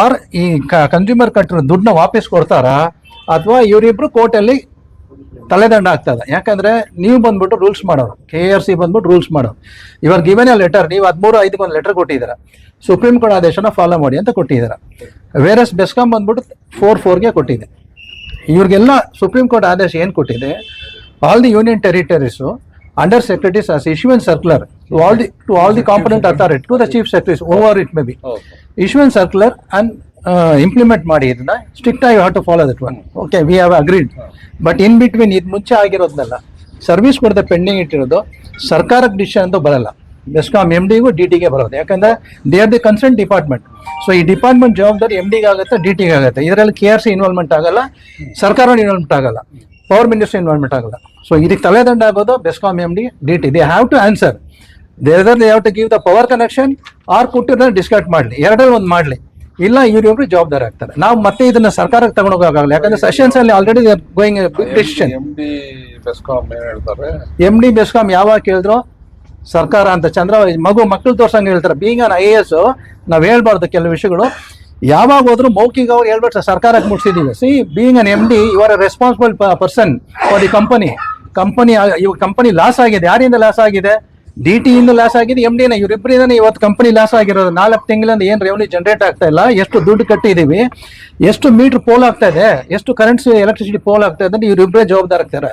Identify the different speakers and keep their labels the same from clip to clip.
Speaker 1: R ಈ consumer ಕಟ್ಟಿರೋ ದುಡ್ಡನ್ನ ವಾಪಸ್ ಕೊಡ್ತಾರಾ? ಅಥವಾ ಇವರಿಬ್ರು ಕೋರ್ಟಲ್ಲಿ ತಲೆದಂಡ ಆಗ್ತದೆ. ಯಾಕಂದ್ರೆ ನೀವು ಬಂದ್ಬಿಟ್ಟು ರೂಲ್ಸ್ ಮಾಡೋರು ಕೆ ಆರ್ ಸಿ ಬಂದ್ಬಿಟ್ಟು ರೂಲ್ಸ್ ಮಾಡೋರು. ಇವಾಗ ಗಿವನ್ ಎ ಲೆಟರ್ ನೀವು ಹದಿಮೂರು ಐದಕ್ಕೆ ಒಂದು ಲೆಟರ್ ಕೊಟ್ಟಿದ್ದೀರಾ. ಸುಪ್ರೀಂ ಕೋರ್ಟ್ ಆದೇಶನ ಫಾಲೋ ಮಾಡಿ ಅಂತ ಕೊಟ್ಟಿದ್ದೀರಾ. ವೇರಸ್ ಬೆಸ್ಕಾಂ ಬಂದ್ಬಿಟ್ಟು ಫೋರ್ ಫೋರ್ಗೆ ಕೊಟ್ಟಿದೆ. ಇವ್ರಿಗೆಲ್ಲ ಸುಪ್ರೀಂ ಕೋರ್ಟ್ ಆದೇಶ ಏನು ಕೊಟ್ಟಿದೆ? All the union territories under secretaries as issued circular to all the to all the component authority to the chief secretaries over it may be issued circular and implement ಮಾಡಿ ಇದನ್ನ strict ಆಗಿ had to follow that one okay we have agreed but in between ಇದು ಮುಂಚೆ ಆಗಿರೋದನ್ನೆಲ್ಲ service ಕೊಡದೆ pending ಇಟ್ಟಿರೋದು ಸರ್ಕಾರಕ್ಕೆ decision ಅಂತೂ ಬರಲ್ಲ. BESCOM M ಡಿಗೂ D ಟಿಗೆ ಬರೋದು. ಯಾಕಂದ್ರೆ they are the concern department so ಈ ಡಿಪಾರ್ಟ್ಮೆಂಟ್ ಜವಾಬ್ದಾರಿ ಎಂ ಡಿಗೆ ಆಗುತ್ತೆ ಡಿ ಟಿಗೆ ಆಗುತ್ತೆ. ಇದರಲ್ಲಿ ಕೆ ಆರ್ ಸಿ ಇನ್ವಾಲ್ವ್ಮೆಂಟ್ ಆಗಲ್ಲ ಸರ್ಕಾರ ಇನ್ವಾಲ್ವ್ಮೆಂಟ್ ಆಗಲ್ಲ ಪವರ್ ಮಿನಿಸ್ಟರ್ ಇನ್ವಾಲ್ವ್ಮೆಂಟ್ ಆಗಲ್ಲ. ಸೊ ಇದಕ್ಕೆ ತಲೆದಂಡ ಆಗೋದು BESCOM M D D T they have to answer there they have to give the power connection R ಕೊಟ್ಟಿರೋದನ್ನ ಡಿಸ್ಕಟ್ ಮಾಡಲಿ. ಎರಡರಲ್ಲಿ ಒಂದು ಮಾಡಲಿ. ಇಲ್ಲ ಇವ್ರಿಬ್ರು ಜವಾಬ್ದಾರಿ ಆಗ್ತಾರೆ. ನಾವು ಮತ್ತೆ ಇದನ್ನ ಸರ್ಕಾರಕ್ಕೆ ತಗೊಂಡೋಗಲ್ಲ ಯಾಕಂದ್ರೆ ಸೆಷನ್ಸ್ ಅಲ್ಲಿ already going decision
Speaker 2: M D BESCOM ಏನ್ ಹೇಳ್ತಾರೆ?
Speaker 1: ಎಂ ಡಿ ಬೆಸ್ಕಾಂ ಯಾವಾಗ ಕೇಳಿದ್ರು ಸರ್ಕಾರ ಅಂತ ಚಂದ್ರ ಮಗು ಮಕ್ಕಳು ತೋರ್ಸಂಗೆ ಹೇಳ್ತಾರೆ. Being an I A S ನಾವು ಹೇಳ್ಬಾರ್ದು ಕೆಲವು ವಿಷಯಗಳು. ಯಾವಾಗ ಹೋದ್ರು ಮೌಖಿಕ ಅವ್ರು ಹೇಳ್ಬಿಟ್ಟು ಸರ್ಕಾರಕ್ಕೆ ಮುಟ್ಸಿದ್ದೀವಿ C being an M D ಇವರ್ responsible person for the company company ಇವಾಗ ಕಂಪನಿ ಲಾಸ್ ಆಗಿದೆ. ಯಾರಿಂದ ಲಾಸ್ ಆಗಿದೆ? ಡಿ ಟಿ ಇಂದ ಲಾಸ್ ಆಗಿದೆ ಎಂ ಡಿನ ಇವರಿಬ್ಬರಿಂದ ಇವತ್ತು ಕಂಪನಿ ಲಾಸ್ ಆಗಿರೋದು. ನಾಲ್ಕು ತಿಂಗಳಿಂದ ಏನು ರೆವೆನ್ಯೂ ಜನರೇಟ್ ಆಗ್ತಾ ಇಲ್ಲ. ಎಷ್ಟು ದುಡ್ಡು ಕಟ್ಟಿದೀವಿ, ಎಷ್ಟು ಮೀಟರ್ ಪೋಲ್ ಆಗ್ತಾ ಇದೆ, ಎಷ್ಟು ಕರೆಂಟ್ಸ್ ಎಲೆಕ್ಟ್ರಿಸಿಟಿ ಪೋಲ್ ಆಗ್ತಾ ಇದೆ ಅಂದ್ರೆ ಇವರಿಬ್ಬರೇ ಜವಾಬ್ದಾರ ಆಗ್ತಾರೆ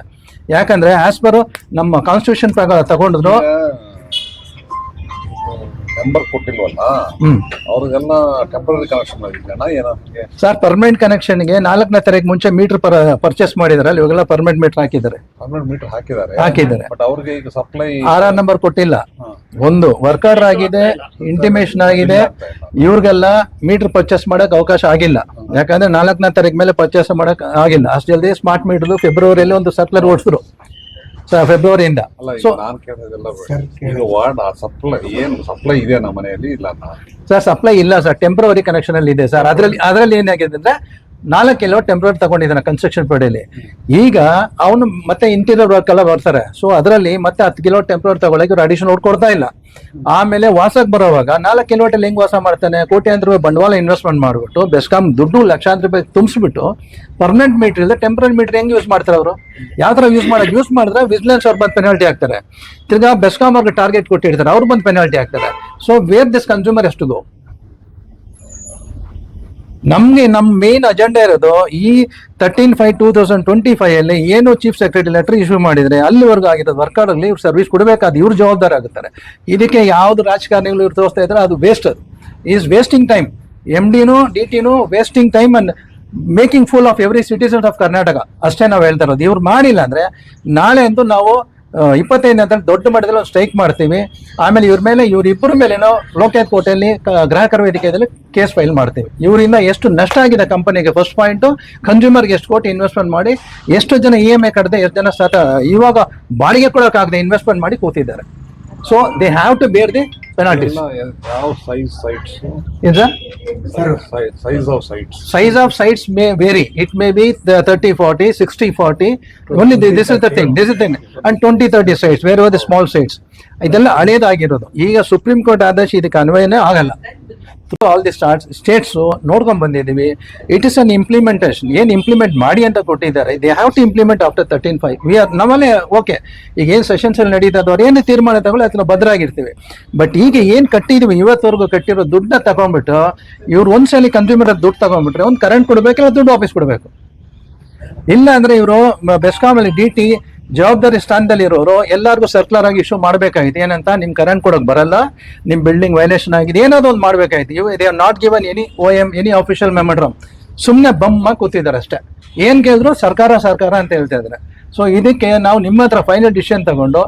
Speaker 1: ಯಾಕಂದ್ರೆ ಆಸ್ ಪರ್ ನಮ್ಮ ಕಾನ್ಸ್ಟಿಟ್ಯೂಷನ್ ಪ್ರಕಾರ ತಗೊಂಡಿದ್ರು
Speaker 2: ನಂಬರ್ ಕೊಟ್ಟಿಲ್ವಲ್ಲ? ಅವ್ರಿಗೆಲ್ಲ ಟೆಂಪರರಿ ಕನೆಕ್ಷನ್
Speaker 1: ಸರ್ ಪರ್ಮನೆಂಟ್ ಕನೆಕ್ಷನ್ಗೆ ನಾಲ್ಕನೇ ತಾರೀಕು ಮುಂಚೆ ಮೀಟರ್ ಪರ್ಚೇಸ್ ಮಾಡಿದಾರೆ ಇವಾಗೆಲ್ಲ ಪರ್ಮನೆಂಟ್ ಮೀಟರ್ ಹಾಕಿದ್ದಾರೆ.
Speaker 2: ಪರ್ಮನೆಂಟ್ ಮೀಟರ್ ಹಾಕಿದ್ದಾರೆ.
Speaker 1: ಹಾಕಿದ್ದಾರೆ.
Speaker 2: ಬಟ್ ಅವ್ರಿಗೆ ಈಗ ಸಪ್ಲೈ
Speaker 1: ಆರ್ ಆರ್ ನಂಬರ್ ಕೊಟ್ಟಿಲ್ಲ. ಒಂದು ವರ್ಕರ್ ಆಗಿದೆ ಇಂಟಿಮೇಷನ್ ಆಗಿದೆ ಇವ್ರಿಗೆಲ್ಲ ಮೀಟರ್ ಪರ್ಚೇಸ್ ಮಾಡಕ್ ಅವಕಾಶ ಆಗಿಲ್ಲ. ಯಾಕಂದ್ರೆ ನಾಲ್ಕನೇ ತಾರೀಕು ಮೇಲೆ ಪರ್ಚೇಸ್ ಮಾಡಕ್ ಆಗಿಲ್ಲ. ಅಷ್ಟು ಜಲ್ದಿ ಸ್ಮಾರ್ಟ್ ಮೀಟರ್ ಫೆಬ್ರವರಿಯಲ್ಲಿ ಒಂದು ಸರ್ಕ್ಯುಲರ್ ಓಡಿಸಿದ್ರು. ಫೆಬ್ರವರಿಯಿಂದ ಸೊ
Speaker 2: ವಾರ್ಡ್ ಸಪ್ಲೈ ಏನು ಸಪ್ಲೈ ಇದೆ ನಮ್ಮ ಮನೆಯಲ್ಲಿ ಇಲ್ಲ
Speaker 1: ಸರ್ ಸಪ್ಲೈ ಇಲ್ಲ ಸರ್ ಟೆಂಪ್ರವರಿ ಕನೆಕ್ಷನ್ ಅಲ್ಲಿ ಇದೆ ಸರ್ ಅದರಲ್ಲಿ ಅದರಲ್ಲಿ ಏನಾಗಿದೆ ಅಂದ್ರೆ ನಾಲ್ಕು ಕಿಲೋ ಟೆಂಪ್ರರಿ ತಗೊಂಡಿದ್ದಾನೆ ಕನ್ಸ್ಟ್ರಕ್ಷನ್ ಪೇಡೆಯಲ್ಲಿ ಈಗ ಅವನು ಮತ್ತೆ ಇಂಟೀರಿಯರ್ ವರ್ಕ್ ಎಲ್ಲ ಬರ್ತಾರೆ ಸೊ ಅದರಲ್ಲಿ ಮತ್ತೆ ಹತ್ತು ಕಿಲೋ ಟೆಂಪ್ರರಿ ತಗೊಳಕ್ಕೆ ಇವ್ರು ಅಡಿಷನ್ ಕೊಡ್ತಾ ಇಲ್ಲ. ಆಮೇಲೆ ವಾಸಕ್ಕೆ ಬರೋವಾಗ ನಾಲ್ಕು ಕಿಲೋಮೀಟರ್ ಹೆಂಗ್ ವಾಸ ಮಾಡ್ತಾನೆ? ಕೋಟ್ಯಾಂತರ ರೂಪಾಯಿ ಬಂಡವಾಳ ಇನ್ವೆಸ್ಟ್ಮೆಂಟ್ ಮಾಡ್ಬಿಟ್ಟು ಬೆಸ್ಕಾಮ್ ದುಡ್ಡು ಲಕ್ಷಾಂತರ ರೂಪಾಯಿ ತುಂಬಿಸ್ಬಿಟ್ಟು ಪರ್ಮನೆಂಟ್ ಮೀಟರ್ ಇಲ್ಲ ಟೆಂಪ್ರರಿ ಮೀಟರ್ ಹೆಂಗ್ ಯೂಸ್ ಮಾಡ್ತಾರೆ ಅವರು? ಯಾವ ಥರ ಯೂಸ್ ಮಾಡೋದು ಯೂಸ್ ಮಾಡಿದ್ರೆ ವಿಜಿಲೆನ್ಸ್ ಅವ್ರು ಬಂದು ಪೆನಾಲ್ಟಿ ಹಾಕ್ತಾರೆ. ತಿರ್ಗಾ ಬೆಸ್ಕಾಂ ಅವ್ರಿಗೆ ಟಾರ್ಗೆಟ್ ಕೊಟ್ಟಿರ್ತಾರೆ. ಅವ್ರು ಬಂದು ಪೆನಾಲ್ಟಿ ಹಾಕ್ತಾರೆ. ಸೊ ವೇರ್ ದಿಸ್ ಕನ್ಸ್ಯೂಮರ್ ಎಷ್ಟು ಗೋ ನಮ್ಗೆ ನಮ್ ಮೇನ್ ಅಜೆಂಡಾ ಇರೋದು ಈ thirteen five two thousand twenty five ಅಲ್ಲಿ ಏನು ಚೀಫ್ ಸೆಕ್ರೆಟರಿ ಲೆಟರ್ ಇಶ್ಯೂ ಮಾಡಿದ್ರೆ ಅಲ್ಲಿವರೆಗೂ ಆಗಿರೋದು ವರ್ಕರ್ ಆಗಲಿ ಇವ್ರು ಸರ್ವಿಸ್ ಕೊಡಬೇಕಾದ ಇವ್ರು ಜವಾಬ್ದಾರ ಆಗುತ್ತಾರೆ. ಇದಕ್ಕೆ ಯಾವ್ದು ರಾಜಕಾರಣಿಗಳು ಇವ್ರು ತೋರಿಸ್ತಾ ಇದ್ರೆ ಅದು ವೇಸ್ಟ್ ಅದು. ಈಸ್ ವೇಸ್ಟಿಂಗ್ ಟೈಮ್ ಎಂ ಡಿನೂ D ಟಿನೂ wasting time and making fool of every citizens of Karnataka ಅಷ್ಟೇ ನಾವು ಹೇಳ್ತಾ ಇರೋದು. ಇವ್ರು ಮಾಡಿಲ್ಲ ಅಂದ್ರೆ ನಾಳೆ ಅಂತೂ ನಾವು ಇಪ್ಪತ್ತೈದನೇ ಅಂತ ದೊಡ್ಡ ಮಟ್ಟದಲ್ಲಿ ಸ್ಟ್ರೈಕ್ ಮಾಡ್ತೀವಿ. ಆಮೇಲೆ ಇವ್ರ ಮೇಲೆ, ಇವ್ರ ಇಬ್ಬರ ಮೇಲೇನೋ ಲೋಕಾಯತ್ ಕೋರ್ಟಲ್ಲಿ ಗ್ರಾಹಕರ ವೇದಿಕೆಯಲ್ಲಿ ಕೇಸ್ ಫೈಲ್ ಮಾಡ್ತೀವಿ. ಇವರಿಂದ ಎಷ್ಟು ನಷ್ಟ ಆಗಿದೆ ಕಂಪನಿಗೆ ಫಸ್ಟ್ ಪಾಯಿಂಟ್ ಕನ್ಸ್ಯೂಮರ್ಗೆ ಎಷ್ಟು ಕೋಟಿ ಇನ್ವೆಸ್ಟ್ಮೆಂಟ್ ಮಾಡಿ, ಎಷ್ಟು ಜನ ಇ ಎಂ ಐ ಕಟ್ಟದೆ ಎಷ್ಟು ಜನ ಇವಾಗ ಬಾಡಿಗೆ ಕೊಡೋಕ್ಕಾಗದೆ ಇನ್ವೆಸ್ಟ್ಮೆಂಟ್ ಮಾಡಿ ಕೂತಿದ್ದಾರೆ. So they have to bear the penalties
Speaker 2: ಯಾವ ಸೈಜ್ ಸೈಟ್ಸ್
Speaker 1: ಇದು
Speaker 2: size of sites
Speaker 1: size of sites may vary. It may be the 30, 40, 60, 40. Only thi- this is the thing. This is the thing. And 20, 30 sites, wherever the small sites. ಇದೆಲ್ಲ ಹಳೇದಾಗಿರೋದು ಈಗ supreme court ಆದೇಶ ಇದಕ್ಕೆ ಅನ್ವಯನೇ ಆಗಲ್ಲ through all the start states ನೋಡ್ಕೊಂಡು ಬಂದಿದ್ದೀವಿ. It is an implementation ಏನು ಇಂಪ್ಲಿಮೆಂಟ್ ಮಾಡಿ ಅಂತ ಕೊಟ್ಟಿದ್ದಾರೆ? They have to implement after thirteen five we are ನಮ್ಮಲ್ಲೇ ಓಕೆ ಈಗ ಏನು ಸೆಷನ್ಸ್ ಅಲ್ಲಿ ನಡೀತಾ ಅವ್ರು ಏನು ತೀರ್ಮಾನ ತಗೊಳ್ಳಿ, ಅದನ್ನ ಭದ್ರಾಗಿರ್ತೀವಿ. ಬಟ್ ಈಗ ಏನು ಕಟ್ಟಿದೀವಿ, ಇವತ್ತವರೆಗೂ ಕಟ್ಟಿರೋ ದುಡ್ಡನ್ನ ತಗೊಂಡ್ಬಿಟ್ಟು, ಇವ್ರು ಒಂದ್ಸಲಿ ಕನ್ಸ್ಯೂಮರ್ ದುಡ್ಡು ತಗೊಂಡ್ಬಿಟ್ರೆ, ಒಂದು ಕರೆಂಟ್ ಕೊಡ್ಬೇಕಿಲ್ಲ, ದುಡ್ಡು ವಾಪಸ್ ಕೊಡಬೇಕು. ಇಲ್ಲ ಅಂದ್ರೆ ಇವರು ಬೆಸ್ಕಾಮಲ್ಲಿ ಡಿ ಟಿ ಜವಾಬ್ದಾರಿ ಸ್ಥಾನದಲ್ಲಿ ಇರೋರು ಎಲ್ಲರಿಗೂ ಸರ್ಕ್ಯುಲರ್ ಆಗಿ ಇಶ್ಯೂ ಮಾಡಬೇಕಾಗಿತ್ತು ಏನಂತ? ನಿಮ್ ಕರೆಂಟ್ ಕೊಡಕ್ ಬರಲ್ಲ. ನಿಮ್ ಬಿಲ್ಡಿಂಗ್ ವೈಲೇಷನ್ ಆಗಿದೆ. ಏನಾದ್ರು ಒಂದು ಮಾಡ್ಬೇಕಾಯ್ತು. Even they not given any O M any official ಮೆಮಂಡ್ರಮ್ ಸುಮ್ಮನೆ ಬಮ್ಮ ಕೂತಿದ್ದಾರೆ ಅಷ್ಟೇ. ಏನು ಕೇಳಿದ್ರು? ಸರ್ಕಾರ ಸರ್ಕಾರ ಅಂತ ಹೇಳ್ತಾ ಇದ್ದಾರೆ. ಸೊ ಇದಕ್ಕೆ ನಾವು ನಿಮ್ಮ ಹತ್ರ ಫೈನಲ್ ಡಿಸಿಷನ್ ತಗೊಂಡು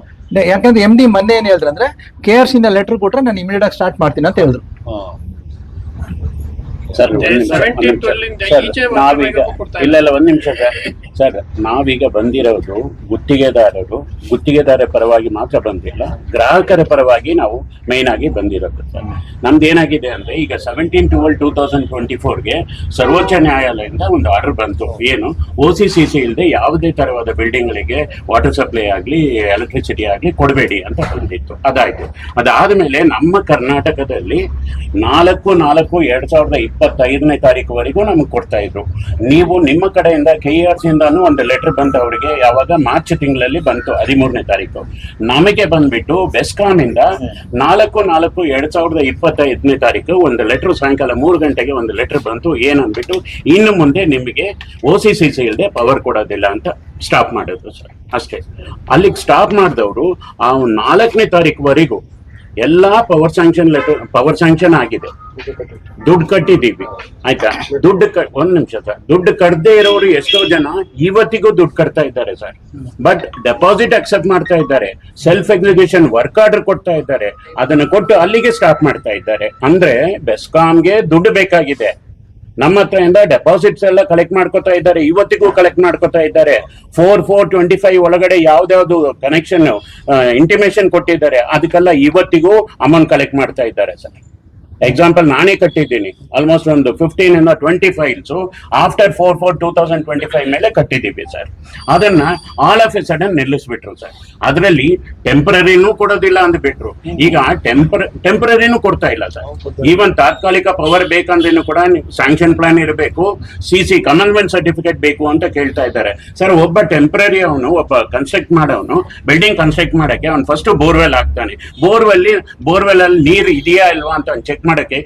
Speaker 1: ಯಾಕಂದ್ರೆ ಎಂ ಡಿ ಮೊನ್ನೆ ಏನು ಹೇಳಿದ್ರು ಅಂದ್ರೆ ಕೆ ಆರ್ ಸಿಂದ ಲೆಟರ್ ಕೊಟ್ರೆ ನಾನು ಇಮಿಡಿಯೇಟ್ ಆಗಿ ಸ್ಟಾರ್ಟ್ ಮಾಡ್ತೀನಿ ಅಂತ ಹೇಳಿದ್ರು.
Speaker 3: ಸರ್ ನಾವೀಗ ಇಲ್ಲ ಇಲ್ಲ ಒಂದ್ ನಿಮಿಷ ಸರ್ ಸರ್ ನಾವೀಗ ಬಂದಿರೋದು ಗುತ್ತಿಗೆದಾರರು. ಗುತ್ತಿಗೆದಾರ ಪರವಾಗಿ ಮಾತ್ರ ಬಂದಿಲ್ಲ. ಗ್ರಾಹಕರ ಪರವಾಗಿ ನಾವು ಮೈನ್ ಆಗಿ ಬಂದಿರೋದು. ಸರ್ ನಮ್ದು ಏನಾಗಿದೆ ಅಂದ್ರೆ ಈಗ seventeen twelve two thousand twenty ಫೋರ್ಗೆ ಸರ್ವೋಚ್ಚ ನ್ಯಾಯಾಲಯದಿಂದ ಒಂದು ಆರ್ಡರ್ ಬಂತು. ಏನು? ಒ ಸಿ ಸಿ ಸಿ ಇಲ್ಲದೆ ಯಾವುದೇ ತರವಾದ ಬಿಲ್ಡಿಂಗ್ಗಳಿಗೆ ವಾಟರ್ ಸಪ್ಲೈ ಆಗಲಿ ಎಲೆಕ್ಟ್ರಿಸಿಟಿ ಆಗಲಿ ಕೊಡಬೇಡಿ ಅಂತ ಬಂದಿತ್ತು. ಅದಾಯ್ತು. ಅದಾದ್ಮೇಲೆ ನಮ್ಮ ಕರ್ನಾಟಕದಲ್ಲಿ ನಾಲ್ಕು ನಾಲ್ಕು ಎರಡ್ ಸಾವಿರದ ಇಪ್ಪತ್ತೈದನೇ ತಾರೀಕುವರೆಗೂ ನಮಗೆ ಕೊಡ್ತಾ ಇದ್ರು. ನೀವು ನಿಮ್ಮ ಕಡೆಯಿಂದ ಕೆ ಆರ್ ಸಿಂದಾನು ಒಂದು ಲೆಟರ್ ಬಂತು ಅವರಿಗೆ. ಯಾವಾಗ? ಮಾರ್ಚ್ ತಿಂಗಳಲ್ಲಿ ಬಂತು, ಹದಿಮೂರನೇ ತಾರೀಕು. ನಮಗೆ ಬಂದ್ಬಿಟ್ಟು ಬೆಸ್ಕಾಮಿಂದ ನಾಲ್ಕು ನಾಲ್ಕು ಎರಡ್ ಸಾವಿರದ ಇಪ್ಪತ್ತೈದನೇ ತಾರೀಕು ಒಂದು ಲೆಟರ್ ಸಾಯಂಕಾಲ ಮೂರು ಗಂಟೆಗೆ ಒಂದು ಲೆಟರ್ ಬಂತು. ಏನಂದ್ಬಿಟ್ಟು ಇನ್ನು ಮುಂದೆ ನಿಮಗೆ ಓ ಸಿ ಸಿ ಸಿ ಇಲ್ಲದೆ ಪವರ್ ಕೊಡೋದಿಲ್ಲ ಅಂತ ಸ್ಟಾಪ್ ಮಾಡಿದ್ರು ಸರ್. ಅಷ್ಟೇ. ಅಲ್ಲಿಗೆ ಸ್ಟಾಪ್ ಮಾಡಿದವರು ಆ ನಾಲ್ಕನೇ ತಾರೀಕುವರೆಗೂ ಎಲ್ಲಾ power sanction letter power sanction ಆಗಿದೆ. ದುಡ್ಡು ಕಟ್ಟಿದೀವಿ ಆಯ್ತಾ? ದುಡ್ಡು ಒಂದ್ ನಿಮಿಷ ಸರ್ ದುಡ್ಡು ಕಟ್ಟದೇ ಇರೋರು ಎಷ್ಟೋ ಜನ ಇವತ್ತಿಗೂ ದುಡ್ಡು ಕಟ್ತಾ ಇದ್ದಾರೆ ಸರ್ ಬಟ್ ಡೆಪಾಸಿಟ್ ಅಕ್ಸೆಪ್ಟ್ ಮಾಡ್ತಾ ಇದ್ದಾರೆ. ಸೆಲ್ಫ್ ಎಕ್ಸಿಕ್ಯೂಷನ್ ವರ್ಕ್ ಆರ್ಡರ್ ಕೊಡ್ತಾ ಇದ್ದಾರೆ. ಅದನ್ನು ಕೊಟ್ಟು ಅಲ್ಲಿಗೆ ಸ್ಟಾಪ್ ಮಾಡ್ತಾ ಇದ್ದಾರೆ. ಅಂದ್ರೆ ಬೆಸ್ಕಾಮ್ಗೆ ದುಡ್ಡು ಬೇಕಾಗಿದೆ. ನಮ್ಮ ಹತ್ರದಿಂದ ಡೆಪಾಸಿಟ್ಸ್ ಎಲ್ಲ ಕಲೆಕ್ಟ್ ಮಾಡ್ಕೊತಾ ಇದ್ದಾರೆ. ಇವತ್ತಿಗೂ ಕಲೆಕ್ಟ್ ಮಾಡ್ಕೊತಾ ಇದ್ದಾರೆ. ಫೋರ್ ಫೋರ್ ಟ್ವೆಂಟಿ ಫೈವ್ ಒಳಗಡೆ ಯಾವ್ದಾವ್ದು ಕನೆಕ್ಷನ್ ಇಂಟಿಮೇಶನ್ ಕೊಟ್ಟಿದ್ದಾರೆ. ಅದಕ್ಕೆಲ್ಲ ಇವತ್ತಿಗೂ ಅಮೌಂಟ್ ಕಲೆಕ್ಟ್ ಮಾಡ್ತಾ ಇದ್ದಾರೆ ಸರ್. ಎಕ್ಸಾಂಪಲ್ ನಾನೇ ಕಟ್ಟಿದ್ದೀನಿ. ಆಲ್ಮೋಸ್ಟ್ ಒಂದು ಫಿಫ್ಟೀನ್ ಇಂದ twenty files after four four two thousand twenty five ಮೇಲೆ ಕಟ್ಟಿದ್ದೀವಿ ಸರ್ ಅದನ್ನ ಆಲ್ ಆಫ್ ಎ ಸಡನ್ ನಿಲ್ಲಿಸ್ಬಿಟ್ರು ಸರ್ ಅದರಲ್ಲಿ ಟೆಂಪ್ರರಿನೂ ಕೊಡೋದಿಲ್ಲ ಅಂದ್ಬಿಟ್ರು. ಈಗ ಟೆಂಪರ್ ಟೆಂಪ್ರರಿನೂ ಕೊಡ್ತಾ ಇಲ್ಲ ಸರ್ ಈವನ್ ತಾತ್ಕಾಲಿಕ ಪವರ್ ಬೇಕಂದ್ರೂ ಕೂಡ ಸ್ಯಾಂಕ್ಷನ್ ಪ್ಲಾನ್ ಇರಬೇಕು. ಸಿ ಸಿ ಕಮಲ್ಮೆಂಟ್ ಸರ್ಟಿಫಿಕೇಟ್ ಬೇಕು ಅಂತ ಕೇಳ್ತಾ ಇದ್ದಾರೆ. ಸರ್ ಒಬ್ಬ ಟೆಂಪರರಿ ಅವನು, ಒಬ್ಬ ಕನ್ಸ್ಟ್ರಕ್ಟ್ ಮಾಡೋನು ಬಿಲ್ಡಿಂಗ್ ಕನ್ಸ್ಟ್ರಕ್ಟ್ ಮಾಡಕ್ಕೆ ಅವ್ನು ಫಸ್ಟ್ ಬೋರ್ವೆಲ್ ಹಾಕ್ತಾನೆ. ಬೋರ್ವೆಲ್ ಬೋರ್ವೆಲ್ ಅಲ್ಲಿ ನೀರು ಇದೆಯಾ ಇಲ್ವಾ ಅಂತ ಚೆಕ್ ಮಾಡಕ್ಕೆ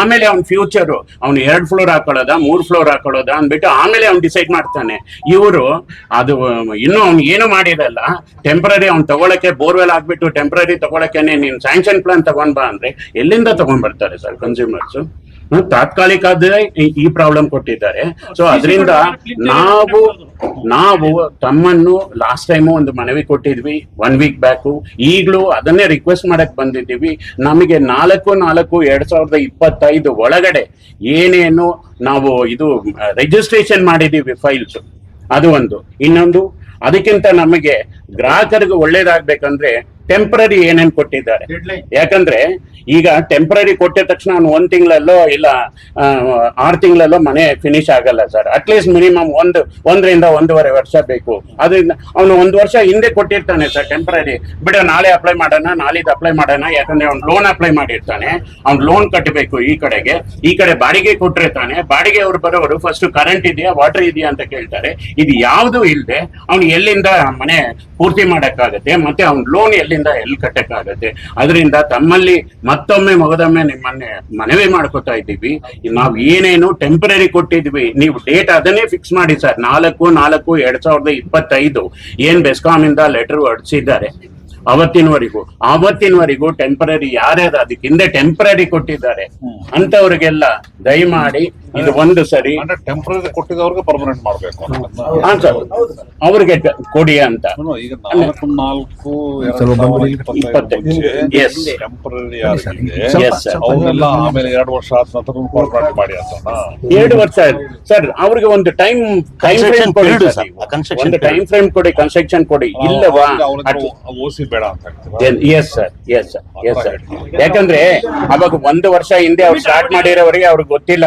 Speaker 3: ಆಮೇಲೆ ಅವ್ನ ಫ್ಯೂಚರ್ ಅವ್ನು ಎರಡು ಫ್ಲೋರ್ ಹಾಕೊಳ್ಳೋದ, ಮೂರು ಫ್ಲೋರ್ ಹಾಕೊಳ್ಳೋದ ಅಂದ್ಬಿಟ್ಟು ಆಮೇಲೆ ಅವ್ನು ಡಿಸೈಡ್ ಮಾಡ್ತಾನೆ. ಇವರು, ಅದು, ಇನ್ನೂ ಅವ್ನು ಏನು ಮಾಡಿರಲ್ಲ ಟೆಂಪರರಿ ಅವ್ನು ತಗೊಳಕ್ಕೆ ಬೋರ್ವೆಲ್ ಹಾಕ್ಬಿಟ್ಟು ಟೆಂಪರರಿ ತಗೊಳಕ್ಕೆ ನೀನು ಸ್ಯಾಂಕ್ಷನ್ ಪ್ಲಾನ್ ತಗೊಂಡ್ಬಾ ಅಂದ್ರೆ ಎಲ್ಲಿಂದ ತಗೊಂಡ್ ಬರ್ತಾರೆ ಸರ್ ಕನ್ಸ್ಯೂಮರ್ಸ್ ತಾತ್ಕಾಲಿಕ ಈ- ಈ ಪ್ರಾಬ್ಲಮ್ ಕೊಟ್ಟಿದ್ದಾರೆ. ಸೊ ಅದರಿಂದ ನಾವು ನಾವು ತಮ್ಮನ್ನು ಲಾಸ್ಟ್ ಟೈಮು ಒಂದು ಮನವಿ ಕೊಟ್ಟಿದ್ವಿ ಒನ್ ವೀಕ್ ಬ್ಯಾಕು ಈಗಲೂ ಅದನ್ನೇ ರಿಕ್ವೆಸ್ಟ್ ಮಾಡಕ್ ಬಂದಿದ್ದೀವಿ. ನಮಗೆ ನಾಲ್ಕು ನಾಲ್ಕು ಎರಡ್ ಸಾವಿರದ ಇಪ್ಪತ್ತೈದು ಒಳಗಡೆ ಏನೇನು ನಾವು ಇದು ರಿಜಿಸ್ಟ್ರೇಷನ್ ಮಾಡಿದೀವಿ ಫೈಲ್ಸ್ ಅದು ಒಂದು. ಇನ್ನೊಂದು ಅದಕ್ಕಿಂತ ನಮಗೆ ಗ್ರಾಹಕರಿಗೆ ಒಳ್ಳೇದಾಗ್ಬೇಕಂದ್ರೆ ಟೆಂಪರರಿ ಏನೇನ್ ಕೊಟ್ಟಿದ್ದಾರೆ? ಯಾಕಂದ್ರೆ ಈಗ ಟೆಂಪರರಿ ಕೊಟ್ಟಿದ ತಕ್ಷಣ ಅವ್ನು ಒಂದ್ ತಿಂಗಳಲ್ಲೋ ಇಲ್ಲ ಆರ್ ತಿಂಗಳಲ್ಲೋ ಮನೆ ಫಿನಿಶ್ ಆಗಲ್ಲ ಸರ್ ಅಟ್ಲೀಸ್ಟ್ ಮಿನಿಮಮ್ ಒಂದು ಒಂದರಿಂದ ಒಂದೂವರೆ ವರ್ಷ ಬೇಕು. ಅದರಿಂದ ಅವನು ಒಂದು ವರ್ಷ ಹಿಂದೆ ಕೊಟ್ಟಿರ್ತಾನೆ ಸರ್ ಟೆಂಪರರಿ ಬಿಡ ನಾಳೆ ಅಪ್ಲೈ ಮಾಡೋಣ ನಾಳಿದ್ದು ಅಪ್ಲೈ ಮಾಡೋಣ. ಯಾಕಂದ್ರೆ ಅವ್ನು ಲೋನ್ ಅಪ್ಲೈ ಮಾಡಿರ್ತಾನೆ. ಅವ್ನ್ ಲೋನ್ ಕಟ್ಟಬೇಕು ಈ ಕಡೆಗೆ. ಈ ಕಡೆ ಬಾಡಿಗೆ ಕೊಟ್ಟಿರ್ತಾನೆ. ಬಾಡಿಗೆ ಅವ್ರು ಬರೋರು ಫಸ್ಟ್ ಕರೆಂಟ್ ಇದೆಯಾ ವಾಟರ್ ಇದೆಯಾ ಅಂತ ಕೇಳ್ತಾರೆ. ಇದು ಯಾವುದು ಇಲ್ಲದೆ ಅವ್ನು ಎಲ್ಲಿಂದ ಮನೆ ಪೂರ್ತಿ ಮಾಡಕ್ಕಾಗತ್ತೆ ಮತ್ತೆ ಅವ್ನ ಲೋನ್ ಎಲ್ಲಿಂದ ಎಲ್ಲಿ ಕಟ್ಟಕ್ಕಾಗತ್ತೆ ಅದರಿಂದ ತಮ್ಮಲ್ಲಿ ಮತ್ತೊಮ್ಮೆ ಮಗದೊಮ್ಮೆ ನಿಮ್ಮನ್ನೇ ಮನವಿ ಮಾಡ್ಕೊತಾ ಇದ್ದೀವಿ. ನಾವು ಏನೇನು ಟೆಂಪರರಿ ಕೊಟ್ಟಿದ್ವಿ. ನೀವು ಡೇಟ್ ಅದನ್ನೇ ಫಿಕ್ಸ್ ಮಾಡಿ ಸರ್. ನಾಲ್ಕು ನಾಲ್ಕು ಎರಡ್ ಸಾವಿರದ ಇಪ್ಪತ್ತೈದು. ಏನ್ ಬೆಸ್ಕಾಮ್ ಇಂದ ಲೆಟರ್ ಹೊರಡಿಸಿದ್ದಾರೆ ಅವತ್ತಿನವರೆಗೂ. ಅವತ್ತಿನವರೆಗೂ ಟೆಂಪರರಿ ಯಾರ್ಯಾರು ಅದಕ್ಕೆ ಹಿಂದೆ ಟೆಂಪರರಿ ಕೊಟ್ಟಿದ್ದಾರೆ? ಅಂತವ್ರಿಗೆಲ್ಲ ದಯಮಾಡಿ ಇದು ಒಂದು ಸರಿ.
Speaker 2: ಅಂದ್ರೆ ಟೆಂಪರರಿ ಕೊಟ್ಟಿದ್ದವ್ರಿಗೆ ಪರ್ಮನೆಂಟ್ ಮಾಡ್ಬೇಕು.
Speaker 3: ಹಾ ಸರ್. ಅವ್ರಿಗೆ ಕೊಡಿ ಅಂತ.
Speaker 2: ಈಗ ನಾಲ್ಕು ನಾಲ್ಕು. ಇಪ್ಪತ್ತೈದು
Speaker 3: Yes.
Speaker 2: ಟೆಂಪರರಿ. ಅವನ್ನೆಲ್ಲ ಆಮೇಲೆ ಎರಡು ವರ್ಷ ಆದ ನಂತರ ಪರ್ಮನೆಂಟ್ ಮಾಡಿ ಅಂತ
Speaker 3: ಎರಡು ವರ್ಷ ಸರ್ ಅವ್ರಿಗೆ ಒಂದು ಟೈಮ್ ಟೈಮ್ ಫ್ರೇಮ್ ಕೊಡಿ. ಒಂದು ಟೈಮ್ ಫ್ರೇಮ್ ಕೊಡಿ ಕನ್ಸ್ಟ್ರಕ್ಷನ್ ಕೊಡಿ. ಇಲ್ಲವಾ?
Speaker 2: ಓಸಿ ಬೇಡ ಅಂತ ಹೇಳ್ತೀರಾ?
Speaker 3: Yes sir yes sir yes sir ಯಾಕಂದ್ರೆ ಅವಾಗ ಒಂದು ವರ್ಷ ಹಿಂದೆ ಅವ್ರು ಸ್ಟಾರ್ಟ್ ಮಾಡಿರೋವರೆಗೆ ಅವ್ರಿಗೆ ಗೊತ್ತಿಲ್ಲ.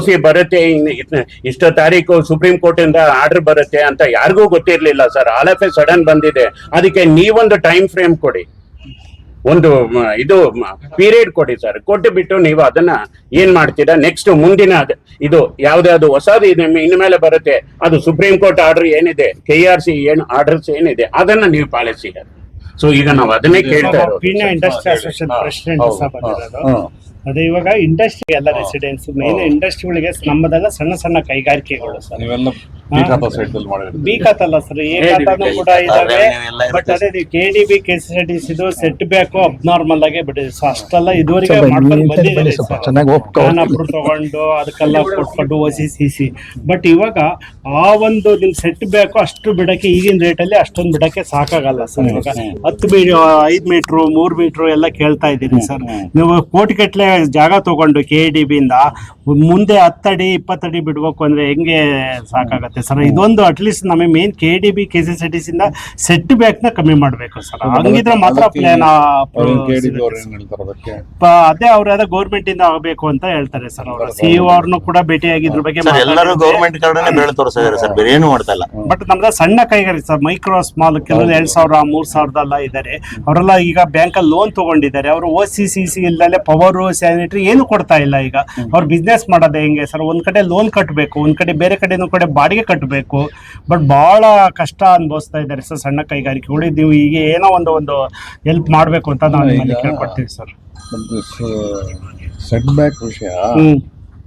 Speaker 3: ಓಸಿ ಬರುತ್ತೆ ಇಷ್ಟು ತಾರೀಕು ಸುಪ್ರೀಂ ಕೋರ್ಟ್ ಇಂದ ಆರ್ಡರ್ ಬರುತ್ತೆ ಅಂತ ಯಾರಿಗೂ ಗೊತ್ತಿರ್ಲಿಲ್ಲ sir all of a sudden ಬಂದಿದೆ. ಅದಕ್ಕೆ ನೀವೊಂದು ಟೈಮ್ ಫ್ರೇಮ್ ಕೊಡಿ. ಒಂದು ಇದು ಪೀರಿಯಡ್ ಕೊಡಿ ಸರ್ ಕೊಟ್ಟು ಬಿಟ್ಟು ನೀವು ಅದನ್ನ ಏನ್ ಮಾಡ್ತೀರಾ? ನೆಕ್ಸ್ಟ್ ಮುಂದಿನ ಇದು ಯಾವ್ದಾದ್ರು ಹೊಸದು ಇದೆ ಇನ್ನು ಮೇಲೆ ಬರುತ್ತೆ. ಅದು ಸುಪ್ರೀಂ ಕೋರ್ಟ್ ಆರ್ಡರ್ ಏನಿದೆ? ಕೆ ಆರ್ ಸಿ ಏನು ಆರ್ಡರ್ಸ್ ಏನಿದೆ? ಅದನ್ನ ನೀವು ಪಾಲಿಸಿ ಸೊ ಈಗ ನಾವು ಅದನ್ನೇ ಕೇಳ್ತಾ ಇರೋದು
Speaker 4: ಅದೇ ಇವಾಗ ಇಂಡಸ್ಟ್ರಿ ಎಲ್ಲ ರೆಸಿಡೆನ್ಸ್ ಮೇನ್ ಇಂಡಸ್ಟ್ರಿಗಳಿಗೆ ನಮ್ಮದೆಲ್ಲ ಸಣ್ಣ ಸಣ್ಣ ಕೈಗಾರಿಕೆಗಳು ಸರ್.
Speaker 2: ನೀವೆಲ್ಲ ಸೈಡ್ ಅಲ್ಲಿ ಮಾಡಿರ್ತೀರಿ
Speaker 4: ಬಿ ಖಾತಲ್ಲ ಸರ್ ಎ ಖಾತಾನು ಕೂಡ ಇದಾವೆ. ಬಟ್ ಅದೇ K D B K C T ಇದು ಸೆಟ್ ಬ್ಯಾಕ್ ಅಬ್ನಾರ್ಮಲ್ ಆಗಿ ಬಿಟ್ಟಿದೆ. ಸೊ ಅಷ್ಟೆಲ್ಲ ಇದುವರೆಗೆ ಮಾಡ್ಕೊಂಡು ಅಪ್ರೂವ್ ತಗೊಂಡು ಅದಕ್ಕೆಲ್ಲ ಕೊಟ್ಕೊಂಡು O C C C but ಇವಾಗ ಆ ಒಂದು ನಿಮ್ ಸೆಟ್ ಬ್ಯಾಕ್ ಅಷ್ಟು ಬಿಡಕ್ಕೆ ಈಗಿನ ಅಲ್ಲಿ ಅಷ್ಟೊಂದು ಬಿಡಕ್ಕೆ ಸಾಕಾಗಲ್ಲ ಸರ್ ಇವಾಗ ಹತ್ತು ಮೀ ಐದ್ ಮೀಟ್ರು ಮೂರ್ ಮೀಟ್ರು ಎಲ್ಲ ಕೇಳ್ತಾ ಇದ್ದೀರಿ ಸರ್ ನೀವು ಕೋಟಿ ಗಟ್ಲೆ ಜಾಗ ತಗೊಂಡು ಕೆ ಡಿ ಬಿ ಇಂದ ಮುಂದೆ ಹತ್ತಡಿ ಇಪ್ಪತ್ತಡಿ ಬಿಡ್ಬೇಕು ಅಂದ್ರೆ ಹೆಂಗೆ ಸಾಕಾಗತ್ತೆ ಆಗುತ್ತೆ ಸರ್. ಇದೊಂದು ಅಟ್ಲೀಸ್ಟ್ ನಮಗೆ main K D B K C C T ಸಿಂದ set ಬ್ಯಾಕ್ನ ಕಮ್ಮಿ ಮಾಡಬೇಕು ಸರ್. ಹಂಗಿದ್ರೆ ಮಾತ್ರ ಪ್ಲಾನ್ ಅದೇ ಅವ್ರ ಗೌರ್ಮೆಂಟ್ ಇಂದ ಆಗಬೇಕು ಅಂತ ಹೇಳ್ತಾರೆ ಸರ್ ಅವರು. ಸಿ ಅವ್ರನ್ನು ಕೂಡ ಭೇಟಿಯಾಗಿದ್ರ ಬಗ್ಗೆ
Speaker 5: ಎಲ್ಲರೂ ಗೌರ್ಮೆಂಟ್ ಕಾರ್ಡನ್ನೇ ಬೆಳೆ ತೋರಿಸಿದಾರೆ ಸರ್. ಬೇರೆ ಏನು ಮಾಡ್ತಾ ಇಲ್ಲ.
Speaker 4: ಬಟ್ ನಮ್ದ ಸಣ್ಣ ಕೈಗಾರಿಕೆ ಸರ್ ಮೈಕ್ರೋ ಸ್ಮಾಲ್ ಕೆಲವರು ಎರಡ್ ಸಾವಿರ ಮೂರ್ ಸಾವಿರದಲ್ಲ ಇದ್ದಾರೆ ಅವರೆಲ್ಲ ಈಗ ಬ್ಯಾಂಕ್ ಅಲ್ಲಿ ಲೋನ್ ತಗೊಂಡಿದ್ದಾರೆ. ಅವರು ಓ ಸಿ ಸಿ ಸಿ ಇಲ್ಲದೆ ಪವರ್ ಸ್ಯಾನಿಟರಿ ಏನು ಕೊಡ್ತಾ ಇಲ್ಲ ಈಗ. ಅವ್ರು ಬಿಸ್ನೆಸ್ ಮಾಡೋದೇ ಹೆಂಗೆ ಸರ್? ಒಂದ್ ಕಡೆ ಲೋನ್ ಕಟ್ಟಬೇಕು ಒಂದ್ ಕಡೆ ಬೇರೆ ಕಡೆ ಇನ್ನೊಂದ್ ಕಡೆ ಬಾಡಿಗೆ ಕಟ್ಟಬೇಕು. ಬಟ್ ಬಹಳ ಕಷ್ಟ ಅನುಭವಿಸ್ತಾ ಇದ್ದಾರೆ ಸರ್ ಸಣ್ಣ ಕೈಗಾರಿಕೆಗಳು ನೀವು ಈಗ ಏನೋ ಒಂದು ಒಂದು ಹೆಲ್ಪ್ ಮಾಡಬೇಕು ಅಂತ ನಾವು ನಿಮ್ಮಲ್ಲಿ ಕೇಳ್ಕೊಡ್ತೀವಿ ಸರ್.
Speaker 2: ಸೆಟ್ ಬ್ಯಾಕ್ ವಿಷಯ.